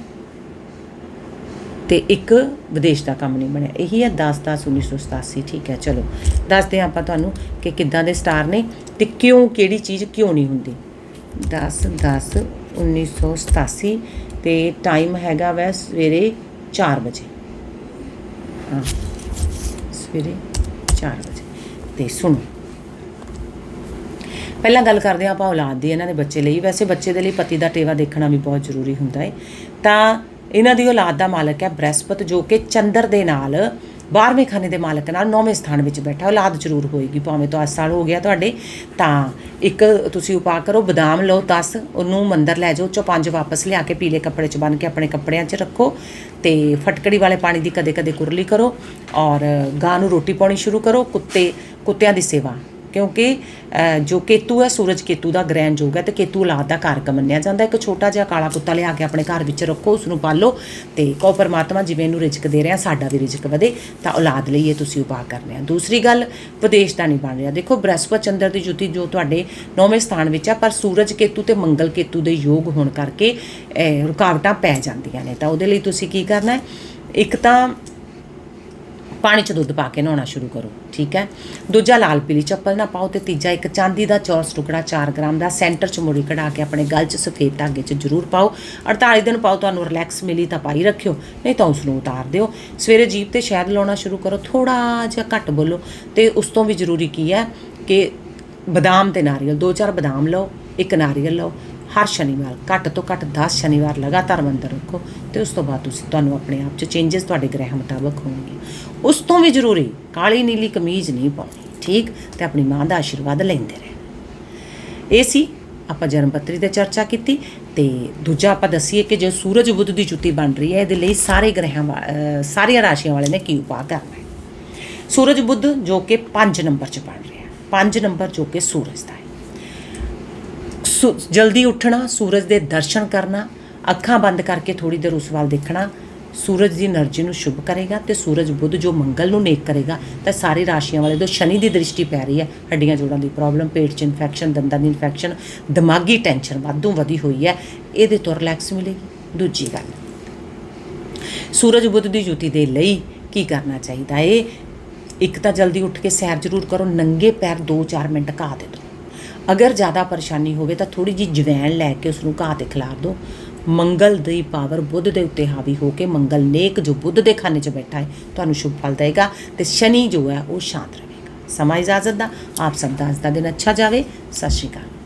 ਤੇ ਇੱਕ ਵਿਦੇਸ਼ ਦਾ ਕੰਮ ਨਹੀਂ ਬਣਿਆ। ਇਹੀ ਹੈ 10 10 1987 ਠੀਕ ਹੈ, ਚਲੋ। ਦੱਸਦੇ ਹਾਂ ਆਪਾਂ ਤੁਹਾਨੂੰ ਕਿ ਕਿੱਦਾਂ ਦੇ ਸਟਾਰ ਨੇ ਤੇ ਕਿਉਂ, ਕਿਹੜੀ ਚੀਜ਼ ਕਿਉਂ ਨਹੀਂ ਹੁੰਦੀ। 10 10 1987 ਤੇ ਟਾਈਮ ਹੈਗਾ ਵੈ ਸਵੇਰੇ 4 ਵਜੇ। ਹਾਂ, ਸਵੇਰੇ 4 ਵਜੇ। ਤੇ ਸੁਣੋ। ਪਹਿਲਾਂ ਗੱਲ ਕਰਦੇ ਹਾਂ ਆਪਾਂ ਔਲਾਦ ਦੀ, ਇਹਨਾਂ ਦੇ ਬੱਚੇ ਲਈ। ਵੈਸੇ ਬੱਚੇ ਦੇ ਲਈ ਪਤੀ ਦਾ ਟੇਵਾ ਦੇਖਣਾ ਵੀ ਬਹੁਤ ਜ਼ਰੂਰੀ ਹੁੰਦਾ ਹੈ ਤਾਂ ਇਹਨਾਂ ਦੀ ਔਲਾਦ ਦਾ ਮਾਲਕ ਹੈ ਬ੍ਰਹਿਸਪਤ, ਜੋ ਕਿ ਚੰਦਰ ਦੇ ਨਾਲ 12ਵੇਂ ਖਾਨੇ ਦੇ ਮਾਲਕ ਨਾਲ 9ਵੇਂ ਸਥਾਨ ਵਿੱਚ ਬੈਠਾ। ਔਲਾਦ ਜ਼ਰੂਰ ਹੋਏਗੀ, ਭਾਵੇਂ ਤੋਂ 8 ਸਾਲ ਹੋ ਗਿਆ ਤੁਹਾਡੇ। ਤਾਂ ਇੱਕ ਤੁਸੀਂ ਉਪਾਅ ਕਰੋ, ਬਦਾਮ ਲਓ 10 ਉਹਨੂੰ ਮੰਦਰ ਲੈ ਜਾਓ, ਚੋਂ ਪੰਜ ਵਾਪਸ ਲਿਆ ਕੇ ਪੀਲੇ ਕੱਪੜੇ 'ਚ ਬੰਨ ਕੇ ਆਪਣੇ ਕੱਪੜਿਆਂ 'ਚ ਰੱਖੋ ਤੇ ਫਟਕੜੀ ਵਾਲੇ ਪਾਣੀ ਦੀ ਕਦੇ ਕਦੇ ਕੁਰਲੀ ਕਰੋ ਔਰ ਗਾਂ ਨੂੰ ਰੋਟੀ ਪਾਉਣੀ ਸ਼ੁਰੂ ਕਰੋ। ਕੁੱਤੇ, ਕੁੱਤਿਆਂ ਦੀ ਸੇਵਾ। ਕਿਉਂਕਿ ਜੋ ਕੇਤੂ ਹੈ, ਸੂਰਜ ਕੇਤੂ ਦਾ ਗ੍ਰਹਿਣ ਯੋਗ ਹੈ ਤੇ ਕੇਤੂ ਔਲਾਦ ਦਾ ਕਾਰਕ ਮੰਨਿਆ ਜਾਂਦਾ ਇੱਕ ਛੋਟਾ ਜਿਹਾ ਕਾਲਾ ਕੁੱਤਾ ਲਿਆ ਕੇ ਆਪਣੇ ਘਰ ਵਿੱਚ ਰੱਖੋ ਉਸ ਨੂੰ ਪਾਲੋ ਤੇ ਕਹੋ, ਪਰਮਾਤਮਾ ਜਿਵੇਂ ਇਹਨੂੰ ਰਿਜ਼ਕ ਦੇ ਰਿਹਾ, ਸਾਡਾ ਵੀ ਰਿਜ਼ਕ ਵਧੇ, ਤਾਂ ਔਲਾਦ ਲਈ ਇਹ ਤੁਸੀਂ ਉਪਾਅ ਕਰਨੇ ਆ। ਦੂਸਰੀ ਗੱਲ, ਵਿਦੇਸ਼ ਦਾ ਨਹੀਂ ਬਣ ਰਿਹਾ। ਦੇਖੋ, ਬ੍ਰਹਸਪਤ ਚੰਦਰ ਦੀ ਜੁਤੀ ਜੋ ਤੁਹਾਡੇ ਨੌਵੇਂ ਸਥਾਨ ਵਿੱਚ ਆ, ਪਰ ਸੂਰਜ ਕੇਤੂ ਤੇ ਮੰਗਲ ਕੇਤੂ ਦੇ ਯੋਗ ਹੋਣ ਕਰਕੇ ਰੁਕਾਵਟਾਂ ਪੈ ਜਾਂਦੀਆਂ ਨੇ। ਤਾਂ ਉਹਦੇ ਲਈ ਤੁਸੀਂ ਕੀ ਕਰਨਾ ਹੈ? ਇੱਕ ਤਾਂ ਪਾਣੀ 'ਚ ਦੁੱਧ ਪਾ ਕੇ ਨਹਾਉਣਾ ਸ਼ੁਰੂ ਕਰੋ, ਠੀਕ ਹੈ? ਦੂਜਾ ਲਾਲ ਪੀਲੀ ਚੱਪਲ ਨਾ ਪਾਓ ਤੇ ਤੀਜਾ ਇੱਕ ਚਾਂਦੀ ਦਾ ਚੌਰਸ ਟੁਕੜਾ 4 ਗ੍ਰਾਮ ਦਾ ਸੈਂਟਰ 'ਚ ਮੁੜੀ ਕਢਾ ਕੇ ਆਪਣੇ ਗਲ 'ਚ ਸਫੇਦ ਧਾਗੇ 'ਚ ਜ਼ਰੂਰ ਪਾਓ। 48 ਦਿਨ ਪਾਓ, ਤੁਹਾਨੂੰ ਰਿਲੈਕਸ ਮਿਲੀ ਤਾਂ ਪਾਈ ਰੱਖਿਓ, ਨਹੀਂ ਤਾਂ ਉਸ ਨੂੰ ਉਤਾਰ ਦਿਓ। ਸਵੇਰੇ ਜੀਭ ਤੇ ਸ਼ਹਿਦ ਲਾਉਣਾ ਸ਼ੁਰੂ ਕਰੋ ਥੋੜਾ ਜਿਹਾ ਘੱਟ ਬੋਲੋ ਤੇ ਉਸ ਤੋਂ ਵੀ ਜ਼ਰੂਰੀ ਕੀ ਹੈ ਕਿ ਬਦਾਮ ਤੇ ਨਾਰੀਅਲ, ਦੋ ਚਾਰ ਬਦਾਮ ਲਓ, ਇੱਕ ਨਾਰੀਅਲ ਲਓ, ਹਰ ਸ਼ਨੀਵਾਰ, ਘੱਟ ਤੋਂ ਘੱਟ 10 ਸ਼ਨੀਵਾਰ ਲਗਾਤਾਰ ਮੰਦਰ ਰੱਖੋ ਤੇ ਉਸ ਤੋਂ ਬਾਅਦ ਤੁਸੀਂ, ਤੁਹਾਨੂੰ ਆਪਣੇ ਆਪ 'ਚ ਚੇਂਜਸ ਤੁਹਾਡੇ ਗ੍ਰਹਿ ਮੁਤਾਬਕ ਹੋਣਗੇ ਉਸ ਤੋਂ ਵੀ ਜ਼ਰੂਰੀ, ਕਾਲੀ ਨੀਲੀ ਕਮੀਜ਼ ਨਹੀਂ ਪਾਉਣੀ, ਠੀਕ? ਤੇ ਆਪਣੀ ਮਾਂ ਦਾ ਆਸ਼ੀਰਵਾਦ ਲੈਂਦੇ ਰਹਿਣਾ ਇਹ ਸੀ ਆਪਾਂ ਜਨਮ ਪੱਤਰੀ ਤੇ ਚਰਚਾ ਕੀਤੀ ਤੇ ਦੂਜਾ ਆਪਾਂ ਦਸੀਏ ਕਿ ਜੇ ਸੂਰਜ ਬੁੱਧ ਦੀ ਜੁੱਤੀ ਬਣ ਰਹੀ ਹੈ, ਇਹਦੇ ਲਈ ਸਾਰੇ ਗ੍ਰਹਿਆਂ ਵਾ- ਸਾਰੀਆਂ ਰਾਸ਼ੀਆਂ ਵਾਲੇ ਨੇ ਕੀ ਉਪਾਅ ਕਰਨਾ ਹੈ? ਸੂਰਜ ਬੁੱਧ ਜੋ ਕਿ 5 ਨੰਬਰ 'ਚ ਬਣ ਰਿਹਾ 5 ਨੰਬਰ ਜੋ ਕਿ ਸੂਰਜ ਦਾ ਹੈ। ਜਲਦੀ ਉੱਠਣਾ, ਸੂਰਜ ਦੇ ਦਰਸ਼ਨ ਕਰਨਾ, ਅੱਖਾਂ ਬੰਦ ਕਰਕੇ ਥੋੜੀ ਦੇਰ ਉਸ ਵੱਲ ਦੇਖਣਾ ਸੂਰਜ ਦੀ એનર્ਜੀ ਨੂੰ ਸ਼ੁਭ ਕਰੇਗਾ ਤੇ ਸੂਰਜ ਬੁੱਧ ਜੋ ਮੰਗਲ ਨੂੰ ਨੇਕ ਕਰੇਗਾ, ਤਾਂ ਸਾਰੇ ਰਾਸ਼ੀਆਂ ਵਾਲੇ ਤੋਂ ਸ਼ਨੀ ਦੀ ਦ੍ਰਿਸ਼ਟੀ ਪੈ ਰਹੀ ਹੈ। ਹੱਡੀਆਂ ਜੋੜਾਂ ਦੀ ਪ੍ਰੋਬਲਮ ਪੇਟ 'ਚ ਇਨਫੈਕਸ਼ਨ ਦੰਦਾਂ ਦੀ ਇਨਫੈਕਸ਼ਨ ਦਿਮਾਗੀ ਟੈਨਸ਼ਨ ਵਾਧੂ ਵਧੀ ਹੋਈ ਹੈ। ਇਹਦੇ ਤੋਂ ਰਿਲੈਕਸ ਮਿਲੇਗੀ। ਦੂਜੀ ਗੱਲ, ਸੂਰਜ ਬੁੱਧ ਦੀ ਜੁਤੀ ਦੇ ਲਈ ਕੀ ਕਰਨਾ ਚਾਹੀਦਾ ਏ? ਇੱਕ ਤਾਂ ਜਲਦੀ ਉੱਠ ਕੇ ਸੈਰ ਜ਼ਰੂਰ ਕਰੋ, ਨੰਗੇ ਪੈਰ 2-4 ਮਿੰਟ ਘਾਹ ਦੇ ਦਿਓ ਅਗਰ ਜ਼ਿਆਦਾ ਪਰੇਸ਼ਾਨੀ ਹੋਵੇ ਤਾਂ ਥੋੜੀ ਜੀ ਜਵੈਣ ਲੈ ਕੇ ਉਸ ਨੂੰ ਘਾਹ ਤੇ ਖਿਲਾਰ ਦਿਓ। ਮੰਗਲ ਦੀ ਪਾਵਰ ਬੁੱਧ ਦੇ ਉੱਤੇ ਹਾਵੀ ਹੋ ਕੇ ਮੰਗਲ ਨੇਕ ਜੋ ਬੁੱਧ ਦੇ ਖਾਨੇ 'ਚ ਬੈਠਾ ਹੈ, ਤੁਹਾਨੂੰ ਸ਼ੁਭ ਫਲ ਦੇਗਾ ਤੇ ਸ਼ਨੀ ਜੋ ਹੈ ਉਹ ਸ਼ਾਂਤ ਰਹੇਗਾ। ਸਮਾਂ ਇਜਾਜ਼ਤ ਦਾ, ਆਪ ਸਭ ਦਾ ਅੱਜ ਦਾ ਦਿਨ ਅੱਛਾ ਜਾਵੇ। ਸਤਿ ਸ਼੍ਰੀ ਅਕਾਲ।